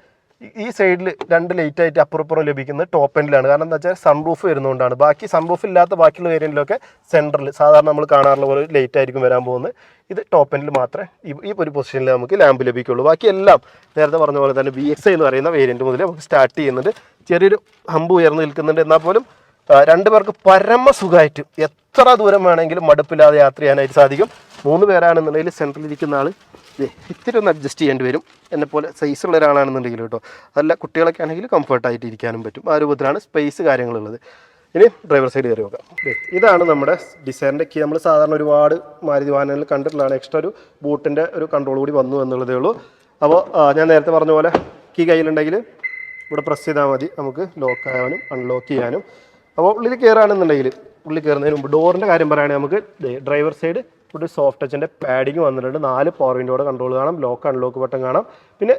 ഈ- സൈഡിൽ രണ്ട് ലൈറ്റ് ആയിട്ട് അപ്പുറപ്പുറം ലഭിക്കുന്നത് ടോപ്പ് എൻഡിലാണ് കാരണം എന്താ വെച്ചാൽ സൺറൂഫ് വരുന്നതുകൊണ്ടാണ് ബാക്കി സൺറൂഫ് ഇല്ലാത്ത ബാക്കിയുള്ള വേരിയന്റിലൊക്കെ സെന്ററിൽ സാധാരണ നമ്മൾ കാണാറുള്ള പോലെ ലൈറ്റ് ആയിരിക്കും വരാൻ പോകുന്നത്. ഇത് ടോപ്പ് എൻഡിൽ മാത്രമേ ഈ ഒരു പൊസിഷനിൽ നമുക്ക് ലാമ്പ് ലഭിക്കുള്ളൂ. ബാക്കി എല്ലാം നേരത്തെ പറഞ്ഞ പോലെ തന്നെ ബി എക്സ് എന്ന് പറയുന്ന വേരിയന്റ് മുതൽ നമുക്ക് സ്റ്റാർട്ട് ചെയ്യുന്നുണ്ട്. ചെറിയൊരു ഹമ്പ് ഉയർന്നു നിൽക്കുന്നുണ്ട്. എന്നാൽ പോലും രണ്ട് പേർക്ക് പരമസുഖമായിട്ട് എത്ര ദൂരം വേണമെങ്കിലും മടുപ്പില്ലാതെ യാത്ര ചെയ്യാനായിട്ട് സാധിക്കും. മൂന്ന് പേരാണെന്നുണ്ടെങ്കിൽ സെൻട്രലിരിക്കുന്ന ആൾ ഇത്തിരി ഒന്ന് അഡ്ജസ്റ്റ് ചെയ്യേണ്ടി വരും. എന്നെ പോലെ സൈസ് ഉള്ള ഒരാളാണെന്നുണ്ടെങ്കിൽ കേട്ടോ അതല്ല കുട്ടികളൊക്കെ ആണെങ്കിൽ കംഫർട്ടായിട്ട് ഇരിക്കാനും പറ്റും. ആ രൂപത്തിലാണ് സ്പേസ് കാര്യങ്ങളുള്ളത്. ഇനി ഡ്രൈവർ സൈഡ് കയറി നോക്കാം. ഇതാണ് നമ്മുടെ ഡിസൈറിന്റെ കീ നമ്മൾ സാധാരണ ഒരുപാട് മാരുതി വാഹനങ്ങളിൽ കണ്ടിട്ടുള്ളതാണ്. എക്സ്ട്രാ ഒരു ബൂട്ടിന്റെ ഒരു കൺട്രോൾ കൂടി വന്നു എന്നുള്ളതേ ഉള്ളൂ. അപ്പോൾ ഞാൻ നേരത്തെ പറഞ്ഞ പോലെ കീ കയ്യിലുണ്ടെങ്കിൽ ഇവിടെ പ്രസ് ചെയ്താൽ മതി. നമുക്ക് ലോക്ക് ആവാനും അൺലോക്ക് ചെയ്യാനും. അപ്പോൾ ഉള്ളിൽ കയറുകയാണെന്നുണ്ടെങ്കിൽ ഉള്ളിൽ കയറുന്നതിന് മുമ്പ് ഡോറിന്റെ കാര്യം പറയുകയാണെങ്കിൽ നമുക്ക് ഡ്രൈവർ സൈഡ് ഇവിടെ സോഫ്റ്റ് ടച്ചിന്റെ പാഡിങ് വന്നിട്ടുണ്ട്. നാല് പവർ വിൻഡോയുടെ കൺട്രോൾ കാണാം. ലോക്ക് അൺലോക്ക് ബട്ടൺ കാണാം. പിന്നെ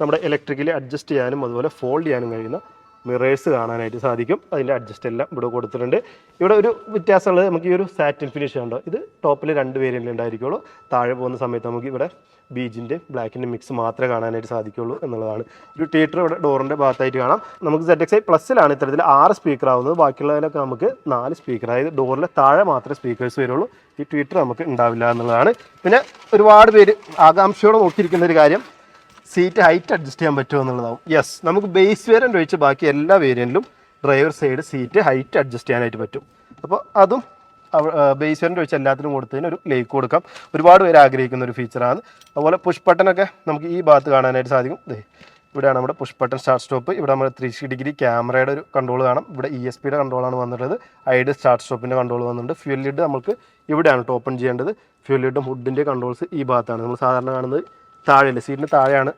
നമ്മുടെ ഇലക്ട്രിക്കലി അഡ്ജസ്റ്റ് ചെയ്യാനും അതുപോലെ ഫോൾഡ് ചെയ്യാനും കഴിയുന്ന മിറേഴ്സ് കാണാനായിട്ട് സാധിക്കും. അതിന്റെ അഡ്ജസ്റ്റ് എല്ലാം ഇവിടെ കൊടുത്തിട്ടുണ്ട്. ഇവിടെ ഒരു വ്യത്യാസമുള്ളത് നമുക്ക് ഈ ഒരു സാറ്റിൻ ഫിനിഷ് ഉണ്ടോ ഇത് ടോപ്പിൽ രണ്ട് വേരിയന്റ് ഉണ്ടായിരിക്കുള്ളൂ. താഴെ പോകുന്ന സമയത്ത് നമുക്ക് ഇവിടെ ബീജിന്റെ ബ്ലാക്കിന്റെ മിക്സ് മാത്രമേ കാണാനായിട്ട് സാധിക്കുള്ളൂ എന്നുള്ളതാണ്. ഒരു തിയേറ്റർ ഇവിടെ ഡോറിന്റെ ഭാഗത്തായിട്ട് കാണാം. നമുക്ക് സെറ്റ് എക്സ് ഐ പ്ലസ്സിലാണ് ഇത്തരത്തിൽ ആറ് സ്പീക്കർ ആവുന്നത്. ബാക്കിയുള്ളതിലൊക്കെ നമുക്ക് നാല് സ്പീക്കർ അതായത് ഡോറിലെ താഴെ മാത്രമേ സ്പീക്കേഴ്സ് വരുള്ളൂ. ഈ ട്വീറ്റർ നമുക്ക് ഉണ്ടാവില്ല എന്നുള്ളതാണ്. പിന്നെ ഒരുപാട് പേര് ആകാംക്ഷയോടെ നോക്കിയിരിക്കുന്ന ഒരു കാര്യം. സീറ്റ് ഹൈറ്റ് അഡ്ജസ്റ്റ് ചെയ്യാൻ പറ്റുമോ എന്നുള്ളതാവും. യെസ് നമുക്ക് ബേസ് വേരിയന്റ് ഒഴിച്ച് ബാക്കി എല്ലാ വേരിയന്റിലും driver side seat height adjust ചെയ്യാനായിട്ട് പറ്റും. അപ്പോൾ അതും ബേസ് വേരിയന്റ് ഒഴിച്ച് എല്ലാത്തിനും കൊടുത്തതിന് ഒരു ലേക്ക് കൊടുക്കാം. ഒരുപാട് പേര് ആഗ്രഹിക്കുന്ന ഒരു ഫീച്ചറാണ് അതുപോലെ പുഷ് ബട്ടനൊക്കെ നമുക്ക് ഈ ഭാഗത്ത് കാണാനായിട്ട് സാധിക്കും. ഇവിടെയാണ് നമ്മുടെ പുഷ് ബട്ടൺ സ്റ്റാർട്ട് സ്റ്റോപ്പ് ഇവിടെ നമ്മുടെ ത്രീ സിക്സ്റ്റി ഡിഗ്രി ക്യാമറയുടെ ഒരു കൺട്രോൾ കാണാം. ഇവിടെ ഇ എസ് പിയുടെ കൺട്രോളാണ് വന്നിട്ടുള്ളത്. ഐഡ് സ്റ്റാർട്ട് സ്റ്റോപ്പിന്റെ കൺട്രോൾ വന്നിട്ടുണ്ട്. ഫ്യൂൽ ലിഡ് നമുക്ക് ഇവിടെയാണ് ഓപ്പൺ ചെയ്യേണ്ടത്. ഫ്യൂൽ ലിഡും ഹുഡിന്റെ കൺട്രോൾസ് ഈ ഭാഗത്താണ്. നമ്മൾ സാധാരണ കാണുന്നത് താഴെയല്ല സീറ്റിന് താഴെയാണ്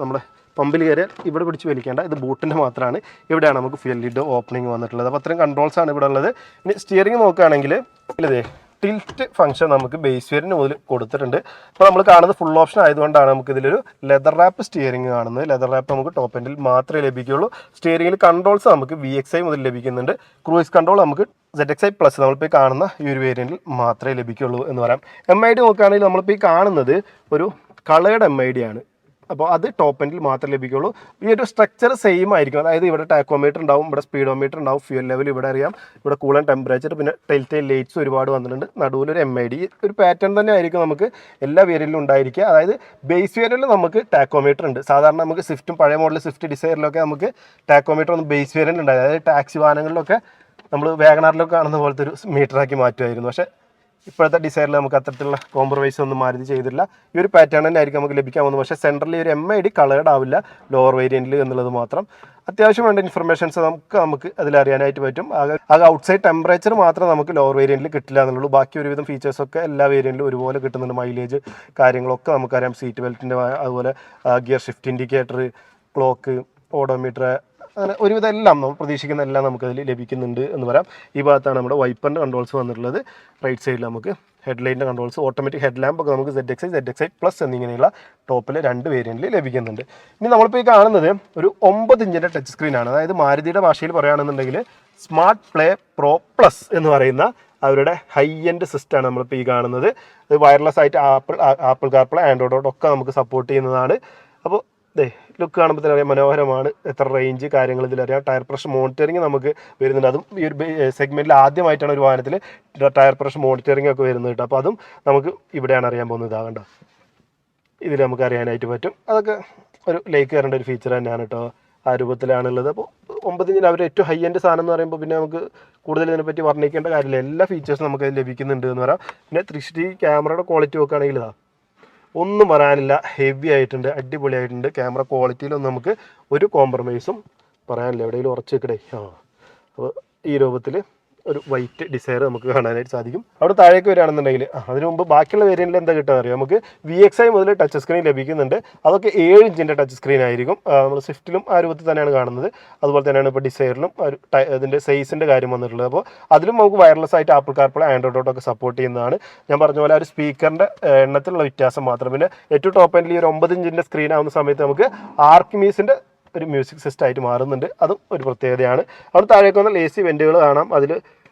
നമ്മുടെ പമ്പിൽ കയറിയാൽ ഇവിടെ പിടിച്ച് വലിക്കേണ്ട. ഇത് ബൂട്ടിന്റെ മാത്രമാണ്. ഇവിടെയാണ് നമുക്ക് ഫ്യൂൽ ലിഡ് ഓപ്പണിംഗ് വന്നിട്ടുള്ളത്. അപ്പോൾ അത്രയും കൺട്രോൾസ് ആണ് ഇവിടെ ഉള്ളത്. ഇനി സ്റ്റിയറിംഗ് നോക്കുകയാണെങ്കിൽ ഇല്ലേ ടിൽറ്റ് ഫംഗ്ഷൻ നമുക്ക് ബേസ് വേരിന് മുതൽ കൊടുത്തിട്ടുണ്ട്. അപ്പോൾ നമ്മൾ കാണുന്നത് ഫുൾ ഓപ്ഷൻ ആയതുകൊണ്ടാണ് നമുക്ക് ഇതിലൊരു ലെതർ റാപ്പ് സ്റ്റിയറിംഗ് കാണുന്നത്. ലെതർ റാപ്പ് നമുക്ക് ടോപ്പ് എൻഡിൽ മാത്രമേ ലഭിക്കുകയുള്ളൂ. സ്റ്റിയറിംഗിൽ കൺട്രോൾസ് നമുക്ക് വി എക്സ് ഐ മുതൽ ലഭിക്കുന്നുണ്ട്. ക്രൂയിസ് കൺട്രോൾ നമുക്ക് സെറ്റ് എക്സ് ഐ പ്ലസ് നമ്മളിപ്പോൾ കാണുന്ന ഈ ഒരു വേരിയന്റിൽ മാത്രമേ ലഭിക്കുകയുള്ളൂ എന്ന് പറയാം. എം ഐ ഡി നോക്കുകയാണെങ്കിൽ നമ്മളിപ്പോൾ ഈ കാണുന്നത് ഒരു കളേർഡ് എം ഐ ഡി ആണ്. അപ്പോൾ അത് ടോപ്പ് എൻഡിൽ മാത്രമേ ലഭിക്കുള്ളൂ. ഈ ഒരു സ്ട്രക്ചർ സെയിം ആയിരിക്കും അതായത് ഇവിടെ ടാക്കോമീറ്റർ ഉണ്ടാവും ഇവിടെ സ്പീഡോമീറ്റർ ഉണ്ടാവും ഫ്യൂൽ ലെവൽ ഇവിടെ അറിയാം ഇവിടെ കൂളൻ ടെമ്പറേച്ചർ പിന്നെ ടെൽറ്റൈൽ ലൈറ്റ്സ് ഒരുപാട് വന്നിട്ടുണ്ട്. നടുവിൽ ഒരു എം ഐ ഡി ഒരു പാറ്റേൺ തന്നെ ആയിരിക്കും നമുക്ക് എല്ലാ വേരിയലിലും ഉണ്ടായിരിക്കുക. അതായത് ബേസ് വേരിയലിൽ നമുക്ക് ടാക്കോമീറ്റർ ഉണ്ട്. സാധാരണ നമുക്ക് സ്വിഫ്റ്റും പഴയ മോഡൽ സ്വിഫ്റ്റ് ഡിസൈറിലൊക്കെ നമുക്ക് ടാക്കോമീറ്റർ ഒന്ന് ബേസ് വേരിയലിൽ ഉണ്ടായത് അതായത് ടാക്സി വാഹനങ്ങളിലൊക്കെ നമ്മൾ വാഗണാറിലൊക്കെ കാണുന്ന പോലത്തെ ഒരു മീറ്ററാക്കി മാറ്റുമായിരുന്നു. പക്ഷേ ഇപ്പോഴത്തെ ഡിസൈനിൽ നമുക്ക് അത്തരത്തിലുള്ള കോംപ്രമൈസ് ഒന്നും മാരുതി ചെയ്തില്ല ഈ ഒരു പാറ്റേൺ തന്നെ ആയിരിക്കും നമുക്ക് ലഭിക്കാൻ പോകുന്നത് പക്ഷേ സെൻട്രലി ഒരു എം ഐ ഡി കളേർഡ് ആവില്ല. ലോവർ വേരിയന്റിൽ എന്നുള്ളത് മാത്രം. അത്യാവശ്യം വേണ്ട ഇൻഫർമേഷൻസ് നമുക്ക് നമുക്ക് അതിൽ അറിയാനായിട്ട് പറ്റും. ആകെ ആകെ ഔട്ട്സൈഡ് ടെമ്പറേച്ചർ മാത്രം നമുക്ക് ലോവർ വേരിയന്റിൽ കിട്ടില്ല എന്നുള്ളൂ. ബാക്കി ഒരുവിധം ഫീച്ചേഴ്സൊക്കെ എല്ലാ വേരിയന്റിലും ഒരുപോലെ കിട്ടുന്നുണ്ട്. മൈലേജ് കാര്യങ്ങളൊക്കെ നമുക്കറിയാം. സീറ്റ് ബെൽറ്റിന്റെ അതുപോലെ gear shift indicator clock odometer അങ്ങനെ ഒരുവിധം എല്ലാം നമ്മൾ പ്രതീക്ഷിക്കുന്ന എല്ലാം നമുക്കതിൽ ലഭിക്കുന്നുണ്ട് എന്ന് പറയാം. ഈ ഭാഗത്താണ് നമ്മുടെ വൈപ്പറിന്റെ കൺട്രോൾസ് വന്നിട്ടുള്ളത്. റൈറ്റ് സൈഡിൽ നമുക്ക് ഹെഡ് ഹെഡ്ലൈറ്റിന്റെ കൺട്രോൾസ് ഓട്ടോമാറ്റിക് ഹെഡ് ലാമ്പ് ഒക്കെ നമുക്ക് Z X Z X plus എന്നിങ്ങനെയുള്ള ടോപ്പിൽ രണ്ട് വേരിയന്റിൽ ലഭിക്കുന്നുണ്ട്. ഇനി നമ്മളിപ്പോൾ ഈ കാണുന്നത് ഒരു ഒമ്പത് ഇഞ്ചിന്റെ ടച്ച് സ്ക്രീനാണ് അതായത് മാരുതിയുടെ ഭാഷയിൽ പറയുകയാണെന്നുണ്ടെങ്കിൽ സ്മാർട്ട് പ്ലേ പ്രോ പ്ലസ് എന്ന് പറയുന്ന അവരുടെ ഹൈ എൻഡ് സിസ്റ്റമാണ് നമ്മളിപ്പോൾ ഈ കാണുന്നത്. അത് വയർലെസ് ആയിട്ട് ആപ്പിൾ ആപ്പിൾ കാർപ്പിൾ ആൻഡ്രോയിഡ് ഒക്കെ നമുക്ക് സപ്പോർട്ട് ചെയ്യുന്നതാണ്. അപ്പോൾ ദേ ലുക്ക് കാണുമ്പോൾ തന്നെ അറിയാം മനോഹരമാണ്. എത്ര റേഞ്ച് കാര്യങ്ങൾ ഇതിലറിയാം ടയർ പ്രഷർ മോണിറ്ററിങ് നമുക്ക് വരുന്നുണ്ട്. അതും ഈ ഒരു സെഗ്മെന്റിൽ ആദ്യമായിട്ടാണ് ഒരു വാഹനത്തിൽ ടയർ പ്രഷർ മോണിറ്ററിംഗ് ഒക്കെ വരുന്നത് കേട്ടോ. അപ്പോൾ അതും നമുക്ക് ഇവിടെയാണ് അറിയാൻ പോകുന്നത്. ഇതാകണ്ട ഇതിൽ നമുക്ക് അറിയാനായിട്ട് പറ്റും. അതൊക്കെ ഒരു ലേക്ക് വരേണ്ട ഒരു ഫീച്ചർ തന്നെയാണ് കേട്ടോ ആ രൂപത്തിലാണുള്ളത്. അപ്പോൾ ഒമ്പതിഞ്ചിൽ അവർ ഏറ്റവും ഹൈ എൻഡ് സാധനം എന്ന് പറയുമ്പോൾ പിന്നെ നമുക്ക് കൂടുതൽ ഇതിനെപ്പറ്റി വർണിക്കേണ്ട കാര്യമില്ല. എല്ലാ ഫീച്ചേഴ്സും നമുക്ക് ലഭിക്കുന്നുണ്ട് എന്ന് പറയാം. പിന്നെ ത്രീ ക്യാമറയുടെ ക്വാളിറ്റി നോക്കുകയാണെങ്കിൽ ഇതാ. ഒന്നും പറയാനില്ല ഹെവി ആയിട്ടുണ്ട് അടിപൊളിയായിട്ടുണ്ട്. ക്യാമറ ക്വാളിറ്റിയിലൊന്നും നമുക്ക് ഒരു കോംപ്രമൈസും പറയാനില്ല. എവിടെയെങ്കിലും ഉറച്ചു വെക്കടേ ആ. അപ്പോൾ ഈ രൂപത്തിൽ ഒരു വൈറ്റ് ഡിസൈർ നമുക്ക് കാണാനായിട്ട് സാധിക്കും. അവിടെ താഴേക്ക് വരികയാണെന്നുണ്ടെങ്കിൽ അതിന് മുമ്പ് ബാക്കിയുള്ള വേരിയന്റിൽ എന്താ കിട്ടുക അറിയാം? നമുക്ക് വി എക്സ് ഐ മുതൽ ടച്ച് സ്ക്രീൻ ലഭിക്കുന്നുണ്ട്. അതൊക്കെ ഏഴ് ഇഞ്ചിന്റെ ടച്ച് സ്ക്രീൻ ആയിരിക്കും. നമ്മൾ സ്വിഫ്റ്റിലും ആ രൂപത്തിൽ തന്നെയാണ് കാണുന്നത്. അതുപോലെ തന്നെയാണ് ഇപ്പോൾ ഡിസൈറിലും ഒരു ഇതിന്റെ സൈസിന്റെ കാര്യം വന്നിട്ടുള്ളത്. അപ്പോൾ അതിലും നമുക്ക് വയർലെസ് ആയിട്ട് ആപ്പിൾ കാർപ്പിൾ ആൻഡ്രോയിഡ് ഓട്ടോ ഒക്കെ സപ്പോർട്ട് ചെയ്യുന്നതാണ്. ഞാൻ പറഞ്ഞ പോലെ ആ ഒരു സ്പീക്കറിന്റെ എണ്ണത്തിലുള്ള വ്യത്യാസം മാത്രം. പിന്നെ ഏറ്റവും ടോപ്പ് എൻഡിൽ ഒരു ഒമ്പത് ഇഞ്ചിന്റെ സ്ക്രീൻ ആവുന്ന സമയത്ത് നമുക്ക് ആർക്കിമീസിന്റെ ഒരു മ്യൂസിക് സിസ്റ്റം ആയിട്ട് മാറുന്നുണ്ട്. അതും ഒരു പ്രത്യേകതയാണ്. അവിടെ താഴേക്ക് വന്നാൽ എ സി വെന്റുകൾ കാണാം. അതിൽ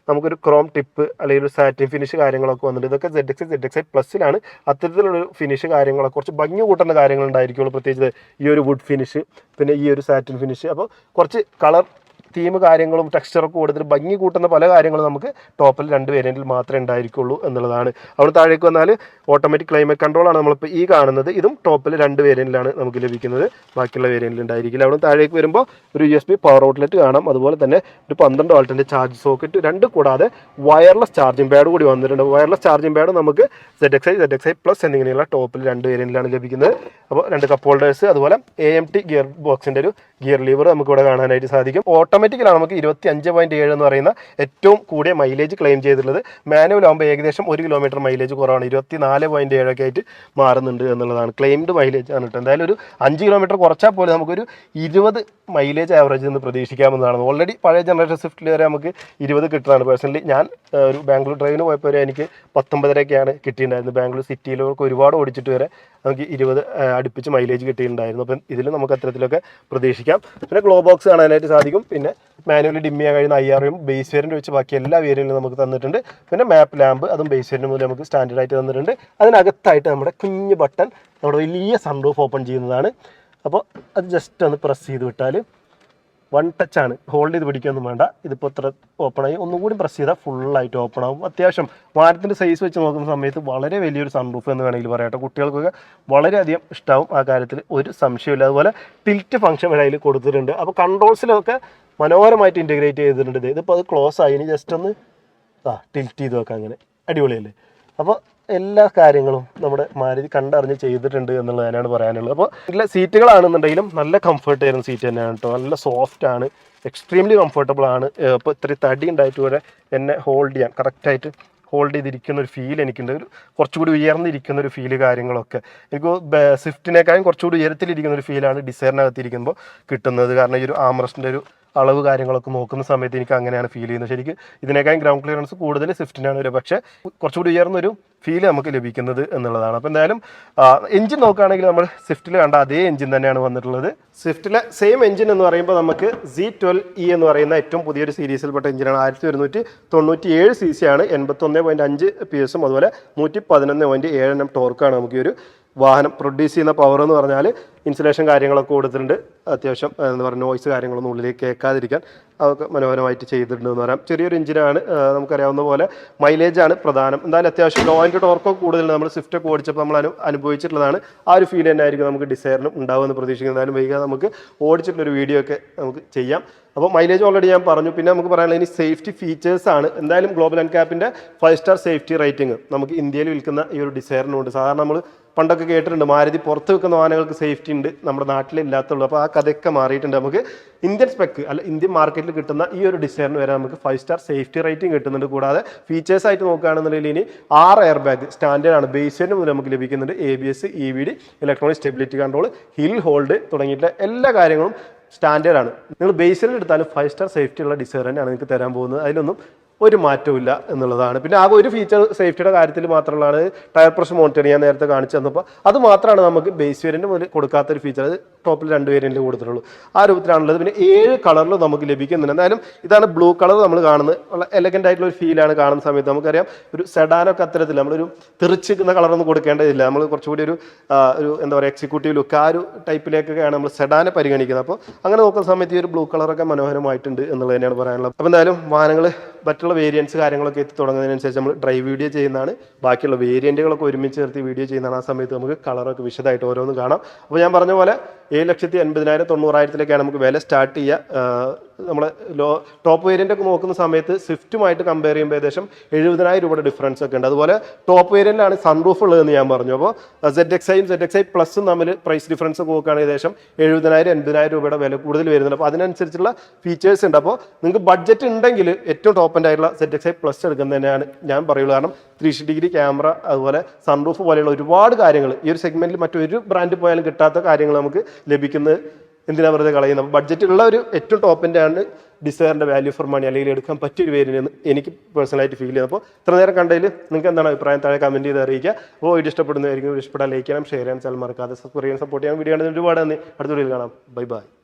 നമുക്കൊരു ക്രോം ടിപ്പ് അല്ലെങ്കിൽ ഒരു സാറ്റിൻ ഫിനിഷ് കാര്യങ്ങളൊക്കെ വന്നിട്ടുണ്ട് ഇതൊക്കെ സെഡ് എക്സ് സെഡ് എക്സ് പ്ലസ്സിലാണ് അത്തരത്തിലുള്ള ഫിനിഷ് കാര്യങ്ങളൊക്കെ കുറച്ച് ഭംഗി കൂട്ടുന്ന കാര്യങ്ങളുണ്ടായിരിക്കുള്ളൂ പ്രത്യേകിച്ച് ഈ ഒരു വുഡ് ഫിനിഷ് പിന്നെ ഈ ഒരു സാറ്റിൻ ഫിനിഷ് അപ്പോൾ കുറച്ച് കളർ തീം കാര്യങ്ങളും ടെക്സ്ചറൊക്കെ കൂടുതൽ ഭംഗി കൂട്ടുന്ന പല കാര്യങ്ങളും നമുക്ക് ടോപ്പിൽ രണ്ട് വേരിയന്റിൽ മാത്രമേ ഉണ്ടായിരിക്കുള്ളൂ എന്നുള്ളതാണ്. അവിടെ താഴേക്ക് വന്നാൽ ഓട്ടോമാറ്റിക് ക്ലൈമറ്റ് കൺട്രോളാണ് നമ്മളിപ്പോൾ ഈ കാണുന്നത്. ഇതും ടോപ്പിൽ രണ്ട് വേരിയന്റിലാണ് നമുക്ക് ലഭിക്കുന്നത്. ബാക്കിയുള്ള വേരിയന്റിൽ ഉണ്ടായിരിക്കില്ല. അവിടെ താഴേക്ക് വരുമ്പോൾ ഒരു U S B power outlet കാണാം. അതുപോലെ തന്നെ ഒരു പന്ത്രണ്ട് വോൾട്ടിന്റെ ചാർജ് സോക്കറ്റ് രണ്ട് കൂടാതെ വയർലെസ് ചാർജിംഗ് പാഡ് കൂടി വന്നിട്ടുണ്ട്. വയർലെസ് ചാർജിംഗ് പാഡ് നമുക്ക് Z X I Z X I plus എന്നിങ്ങനെയുള്ള ടോപ്പിൽ രണ്ട് വേരിയന്റിലാണ് ലഭിക്കുന്നത്. അപ്പോൾ രണ്ട് കപ്പ് ഹോൾഡേഴ്സ് അതുപോലെ എ എം ടി ഗിയർ ബോക്സിന്റെ ഒരു ഗിയർ ലീവർ നമുക്ക് ഇവിടെ കാണാനായിട്ട് സാധിക്കും. ഓട്ടോമാറ്റിക്കലാണ് നമുക്ക് ഇരുപത്തി അഞ്ച് പോയിന്റ് ഏഴ് എന്ന് പറയുന്ന ഏറ്റവും കൂടിയ മൈലേജ് ക്ലെയിം ചെയ്തിട്ടുള്ളത്. മാനുവൽ ആകുമ്പോൾ ഏകദേശം ഒരു കിലോമീറ്റർ മൈലേജ് കുറവാണ്. ഇരുപത്തി നാല് പോയിന്റ് ഏഴൊക്കെ ആയിട്ട് മാറുന്നുണ്ട് എന്നുള്ളതാണ് ക്ലെയിംഡ് മൈലേജ് ആണ് കേട്ടോ. എന്തായാലും ഒരു അഞ്ച് കിലോമീറ്റർ കുറച്ചാൽ പോലും നമുക്കൊരു ഇരുപത് മൈലേജ് ആവറേജ് എന്ന് പ്രതീക്ഷിക്കാമെന്നാണ് ഓൾറെഡി പഴയ ജനറേഷൻ സ്വിഫ്റ്റിൽ വരെ നമുക്ക് ഇരുപത് കിട്ടുന്നതാണ്. പേഴ്സണലി ഞാൻ ഒരു ബാംഗ്ലൂർ ഡ്രൈവിന് പോയപ്പോൾ വരെ എനിക്ക് പത്തൊമ്പതരൊക്കെയാണ് കിട്ടിയിട്ടുണ്ടായിരുന്നത്. ബാംഗ്ലൂർ സിറ്റിയിലൊക്കെ ഒരുപാട് ഓടിച്ചിട്ട് വരെ നമുക്ക് ഇരുപത് അടുപ്പിച്ച് മൈലേജ് കിട്ടിയിട്ടുണ്ടായിരുന്നു. അപ്പം ഇതിൽ നമുക്ക് അത്തരത്തിലൊക്കെ പ്രതീക്ഷിക്കാം. പിന്നെ ഗ്ലോ ബോക്സ് കാണാനായിട്ട് സാധിക്കും. പിന്നെ മാനുവലി ഡിം ചെയ്യാൻ കഴിയുന്ന ഐ ആറും ബേസ് വേരിയന്റ് വെച്ച് ബാക്കി എല്ലാ വേരിയലും നമുക്ക് തന്നിട്ടുണ്ട്. പിന്നെ മാപ്പ് ലാമ്പ് അതും ബേസ് വേരിയന്റ് മുതൽ നമുക്ക് സ്റ്റാൻഡേർഡ് ആയിട്ട് തന്നിട്ടുണ്ട്. അതിനകത്തായിട്ട് നമ്മുടെ കുഞ്ഞ് ബട്ടൺ നമ്മുടെ വലിയ സൺറൂഫ് ഓപ്പൺ ചെയ്യുന്നതാണ്. അപ്പോൾ അത് ജസ്റ്റ് ഒന്ന് പ്രസ് ചെയ്ത് വിട്ടാൽ വൺ ടച്ച് ആണ്. ഹോൾഡ് ചെയ്ത് പിടിക്കുകയൊന്നും വേണ്ട. ഇതിപ്പോൾ ഇത്ര ഓപ്പൺ ആയി. ഒന്നും കൂടി പ്രസ് ചെയ്താൽ ഫുള്ളായിട്ട് ഓപ്പൺ ആവും. അത്യാവശ്യം വാരത്തിന്റെ സൈസ് വെച്ച് നോക്കുന്ന സമയത്ത് വളരെ വലിയൊരു സൺറൂഫ് എന്ന് വേണമെങ്കിൽ പറയാം കേട്ടോ. കുട്ടികൾക്കൊക്കെ വളരെയധികം ഇഷ്ടമാവും ആ കാര്യത്തിൽ. ഒരു സംശയമില്ല അതുപോലെ ടിൽറ്റ് ഫംഗ്ഷൻ അതിൽ കൊടുത്തിട്ടുണ്ട്. അപ്പോൾ കൺട്രോൾസിലൊക്കെ മനോഹരമായിട്ട് ഇന്റഗ്രേറ്റ് ചെയ്തിട്ടുണ്ട് ഇത്. ഇതിപ്പോൾ അത് ക്ലോസ് ആയി. ഇനി ജസ്റ്റ് ഒന്ന് ആ ടിൽറ്റ് ചെയ്ത് വെക്കാം അങ്ങനെ. അടിപൊളിയല്ലേ? അപ്പോൾ എല്ലാ കാര്യങ്ങളും നമ്മുടെ മാരുതി കണ്ടറിഞ്ഞ് ചെയ്തിട്ടുണ്ട് എന്നുള്ളത് തന്നെയാണ് പറയാനുള്ളത്. അപ്പോൾ നല്ല സീറ്റുകളാണെന്നുണ്ടെങ്കിലും നല്ല കംഫർട്ട് ആയിരുന്ന സീറ്റ് തന്നെയാണ് കേട്ടോ. നല്ല സോഫ്റ്റ് ആണ്. എക്സ്ട്രീംലി കംഫർട്ടബിൾ ആണ്. ഇപ്പോൾ ഇത്ര തടി ഉണ്ടായിട്ട് വരെ എന്നെ ഹോൾഡ് ചെയ്യാൻ കറക്റ്റായിട്ട് ഹോൾഡ് ചെയ്തിരിക്കുന്ന ഒരു ഫീൽ എനിക്കുണ്ട്. ഒരു കുറച്ചുകൂടി ഉയർന്നിരിക്കുന്ന ഒരു ഫീൽ കാര്യങ്ങളൊക്കെ. എനിക്ക് സ്വിഫ്റ്റിനേക്കാളും കുറച്ചുകൂടി ഉയരത്തിലിരിക്കുന്ന ഒരു ഫീലാണ് ഡിസൈറിനകത്തിരിക്കുമ്പോൾ കിട്ടുന്നത്. കാരണം ഈ ഒരു ആംറസ്റ്റിന്റെ ഒരു അളവ് കാര്യങ്ങളൊക്കെ നോക്കുന്ന സമയത്ത് എനിക്ക് അങ്ങനെയാണ് ഫീൽ ചെയ്യുന്നത്. ശരിക്കും ഇതിനേക്കാളും ഗ്രൗണ്ട് ക്ലിയറൻസ് കൂടുതൽ സ്വിഫ്റ്റിനാണ് ഒരു പക്ഷേ കുറച്ചുകൂടി ഉയർന്നൊരു ഫീൽ നമുക്ക് ലഭിക്കുന്നത് എന്നുള്ളതാണ്. അപ്പോൾ എന്തായാലും എഞ്ചിൻ നോക്കുകയാണെങ്കിൽ നമ്മൾ സ്വിഫ്റ്റിൽ കണ്ട അതേ എഞ്ചിൻ തന്നെയാണ് വന്നിട്ടുള്ളത്. സ്വിഫ്റ്റിലെ സെയിം എഞ്ചിൻ എന്ന് പറയുമ്പോൾ നമുക്ക് സി ട്വൽവ് ഇ എന്ന് പറയുന്ന ഏറ്റവും പുതിയൊരു സീരീസിൽപ്പെട്ട എഞ്ചിനാണ് ആയിരത്തി ഒരുന്നൂറ്റി തൊണ്ണൂറ്റി ഏഴ് സി സി ആണ്. എൺപത്തൊന്ന് പോയിന്റ് അഞ്ച് പി എസും അതുപോലെ നൂറ്റി പതിനൊന്ന് പോയിന്റ് ഏഴ് എണ്ണം ടോർക്കാണ് നമുക്ക് ഈ ഒരു വാഹനം പ്രൊഡ്യൂസ് ചെയ്യുന്ന പവർ എന്ന് പറഞ്ഞാൽ ഇൻസുലേഷൻ കാര്യങ്ങളൊക്കെ കൊടുത്തിട്ടുണ്ട്. അത്യാവശ്യം എന്ന് പറയുക നോയ്സ് കാര്യങ്ങളൊന്നും ഉള്ളിലേക്ക് കേൾക്കാതിരിക്കാൻ അതൊക്കെ മനോഹരമായിട്ട് ചെയ്തിട്ടുണ്ട് എന്ന് പറയാം. ചെറിയൊരു എഞ്ചിനാണ് നമുക്കറിയാവുന്ന പോലെ മൈലേജ് ആണ് പ്രധാനം. എന്തായാലും അത്യാവശ്യം ലോ ആൻഡ് ടോർക്കോ കൂടുതൽ നമ്മൾ സ്വിഫ്റ്റ് ഒക്കെ ഓടിച്ചപ്പോൾ നമ്മൾ അനു അനുഭവിച്ചിട്ടുള്ളതാണ്. ആ ഒരു ഫീൽ തന്നെ ആയിരിക്കും നമുക്ക് ഡിസൈറിനും ഉണ്ടാവുമെന്ന് പ്രതീക്ഷിക്കുന്നത് എന്തായാലും വൈകാതെ നമുക്ക് ഓടിച്ചിട്ടുള്ളൊരു വീഡിയോ ഒക്കെ നമുക്ക് ചെയ്യാം. അപ്പോൾ മൈലേജ് ഓൾറെഡി ഞാൻ പറഞ്ഞു. പിന്നെ നമുക്ക് പറയാനുള്ള ഇനി സേഫ്റ്റി ഫീച്ചേഴ്സ് ആണ്. എന്തായാലും ഗ്ലോബൽ ആൻഡ് ക്യാപ്പിന്റെ ഫൈവ് സ്റ്റാർ സേഫ്റ്റി റേറ്റിംഗ് നമുക്ക് ഇന്ത്യയിൽ വിൽക്കുന്ന ഈ ഒരു ഡിസൈറിനുണ്ട് സാധാരണ നമ്മൾ പണ്ടൊക്കെ കേട്ടിട്ടുണ്ട് മാരുതി പുറത്ത് വെക്കുന്ന വാഹനങ്ങൾക്ക് സേഫ്റ്റി ഉണ്ട് നമ്മുടെ നാട്ടിലില്ലാത്തുള്ളൂ അപ്പോൾ ആ കഥയൊക്കെ മാറിയിട്ടുണ്ട്. നമുക്ക് ഇന്ത്യൻ സ്പെക്ക് അല്ല ഇന്ത്യൻ മാർക്കറ്റിൽ കിട്ടുന്ന ഈ ഒരു ഡിസൈറിന് വരെ നമുക്ക് ഫൈവ് സ്റ്റാർ സേഫ്റ്റി റേറ്റിംഗ് കിട്ടുന്നുണ്ട്. കൂടാതെ ഫീച്ചേഴ്സ് ആയിട്ട് നോക്കുകയാണെന്നുണ്ടെങ്കിൽ ഇനി ആറ് എയർ ബാഗ് സ്റ്റാൻഡേർഡ് ആണ് ബേസിന് മുതൽ നമുക്ക് ലഭിക്കുന്നുണ്ട് A B S E V D electronic stability control hill hold തുടങ്ങിയിട്ടുള്ള എല്ലാ കാര്യങ്ങളും സ്റ്റാൻഡേർഡ് ആണ്. നിങ്ങൾ ബേസിൽ എടുത്താലും ഫൈവ് സ്റ്റാർ സേഫ്റ്റി ഉള്ള ഡിസൈൻ തന്നെയാണ് നിങ്ങൾക്ക് തരാൻ പോകുന്നത്. അതിലൊന്നും ഒരു മാറ്റവും ഇല്ല എന്നുള്ളതാണ്. പിന്നെ ആ ഒരു ഫീച്ചർ സേഫ്റ്റിയുടെ കാര്യത്തിൽ മാത്രമുള്ളതാണ് ടയർ പ്രഷർ മോണിറ്റർ ഞാൻ നേരത്തെ കാണിച്ചു തന്നപ്പോൾ. അത് മാത്രമാണ് നമുക്ക് ബേസ് വേരിയന്റ് മുതൽ കൊടുക്കാത്തൊരു ഫീച്ചർ അത് ടോപ്പിൽ രണ്ട് വേരിയന്റിൽ കൊടുത്തിട്ടുള്ളൂ. ആ രൂപത്തിലാണുള്ളത്. പിന്നെ ഏഴ് കളറിലും നമുക്ക് ലഭിക്കുന്നുണ്ട്. എന്തായാലും ഇതാണ് ബ്ലൂ കളർ നമ്മൾ കാണുന്നത്. വളരെ എലഗന്റ് ആയിട്ടുള്ള ഒരു ഫീലാണ് കാണുന്ന സമയത്ത് നമുക്കറിയാം. ഒരു സെഡാനൊക്കെ അത്തരത്തിൽ നമ്മളൊരു തെറിച്ചിരിക്കുന്ന കളറൊന്നും കൊടുക്കേണ്ടതില്ല നമ്മൾ കുറച്ചുകൂടി ഒരു ഒരു എന്താ പറയുക എക്സിക്യൂട്ടീവ് ലുക്ക് ആ ഒരു ടൈപ്പിലേക്കൊക്കെയാണ് നമ്മൾ സെഡാനെ പരിഗണിക്കുന്നത്. അപ്പോൾ അങ്ങനെ നോക്കുന്ന സമയത്ത് ഈ ഒരു ബ്ലൂ കളറൊക്കെ മനോഹരമായിട്ടുണ്ട് എന്നുള്ളത് തന്നെയാണ് പറയാനുള്ളത്. അപ്പോൾ എന്തായാലും വാഹനങ്ങൾ മറ്റുള്ള വേരിയൻസ് കാര്യങ്ങളൊക്കെ എത്തി തുടങ്ങുന്നതിനനുസരിച്ച് നമ്മൾ ഡ്രൈവ് വീഡിയോ ചെയ്യുന്നതാണ്. ബാക്കിയുള്ള വേരിയന്റുകളൊക്കെ ഒരുമിച്ച് ചേർത്ത് വീഡിയോ ചെയ്യുന്നതാണ്. ആ സമയത്ത് നമുക്ക് കളറൊക്കെ വിശദമായിട്ട് ഓരോന്നും കാണാം. അപ്പോൾ ഞാൻ പറഞ്ഞ പോലെ ഏഴ് ലക്ഷത്തി എൺപതിനായിരം തൊണ്ണൂറായിരത്തിലേക്കാണ് നമുക്ക് വില സ്റ്റാർട്ട് ചെയ്യുക. നമ്മൾ ലോ ടോപ്പ് വേരിയന്റ് ഒക്കെ നോക്കുന്ന സമയത്ത് സ്വിഫ്റ്റുമായിട്ട് കമ്പയർ ചെയ്യുമ്പോൾ ഏകദേശം എഴുപതിനായിരം രൂപയുടെ ഡിഫറൻസ് ഒക്കെ ഉണ്ട്. അതുപോലെ ടോപ്പ് വേരിയന്റിലാണ് സൺറൂഫ് ഉള്ളതെന്ന് ഞാൻ പറഞ്ഞു. അപ്പോൾ സെഡ് എക്സ് ഐയും സെഡ് എക്സ് ഐ പ്ലസും തമ്മിൽ പ്രൈസ് ഡിഫറൻസ് നോക്കുകയാണെങ്കിൽ ഏകദേശം എഴുപതിനായിരം എൺപതിനായിരം രൂപയുടെ വില കൂടുതൽ വരുന്നുണ്ട്. അപ്പോൾ അതിനനുസരിച്ചുള്ള ഫീച്ചേഴ്സ് ഉണ്ട്. അപ്പോൾ നിങ്ങൾക്ക് ബഡ്ജറ്റ് ഉണ്ടെങ്കിൽ ഏറ്റവും ടോപ്പ് ആയിട്ടുള്ള ഐ പ്ലസ് എടുക്കുന്നത് തന്നെയാണ് ഞാൻ പറയുള്ളൂ. കാരണം ത്രീ ഡിഗ്രി ക്യാമറ അതുപോലെ സൺറൂഫ് പോലെയുള്ള ഒരുപാട് കാര്യങ്ങൾ ഈ ഒരു സെഗ്മെന്റിൽ മറ്റൊരു ബ്രാൻഡ് പോയാലും കിട്ടാത്ത കാര്യങ്ങൾ നമുക്ക് ലഭിക്കുന്നത് എന്തിനാ വെറുതെ കളയുന്നത്? ബഡ്ജറ്റ് ഉള്ള ഒരു ഏറ്റവും ടോപ്പിന്റെ ആണ് ഡിസയറിന്റെ വാല്യൂ ഫോർ മണി അല്ലെങ്കിൽ എടുക്കാൻ പറ്റിയൊരു പേരിനെന്ന് പേരിന് എനിക്ക് പേഴ്സണലായിട്ട് ഫീൽ ചെയ്യുന്നത്. അപ്പോൾ ഇത്ര നേരം കണ്ടതിൽ നിങ്ങൾക്ക് എന്താണ് അഭിപ്രായം? താഴെ കമന്റ് ചെയ്ത് അറിയിക്കുക. അപ്പോൾ വീഡിയോ ഇഷ്ടപ്പെടുന്നതായിരിക്കും ഇഷ്ടപ്പെടാൻ ലൈക്ക് ചെയ്യാം ഷെയർ ചെയ്യാൻ ചാനൽ മറക്കാതെ സബ്സ്ക്രൈബ് ചെയ്യാൻ സപ്പോർട്ട് ചെയ്യാൻ വീഡിയോ കണ്ടതിന് ഒരുപാട് നന്ദി. അടുത്ത വീഡിയോയിൽ കാണാം. Bye bye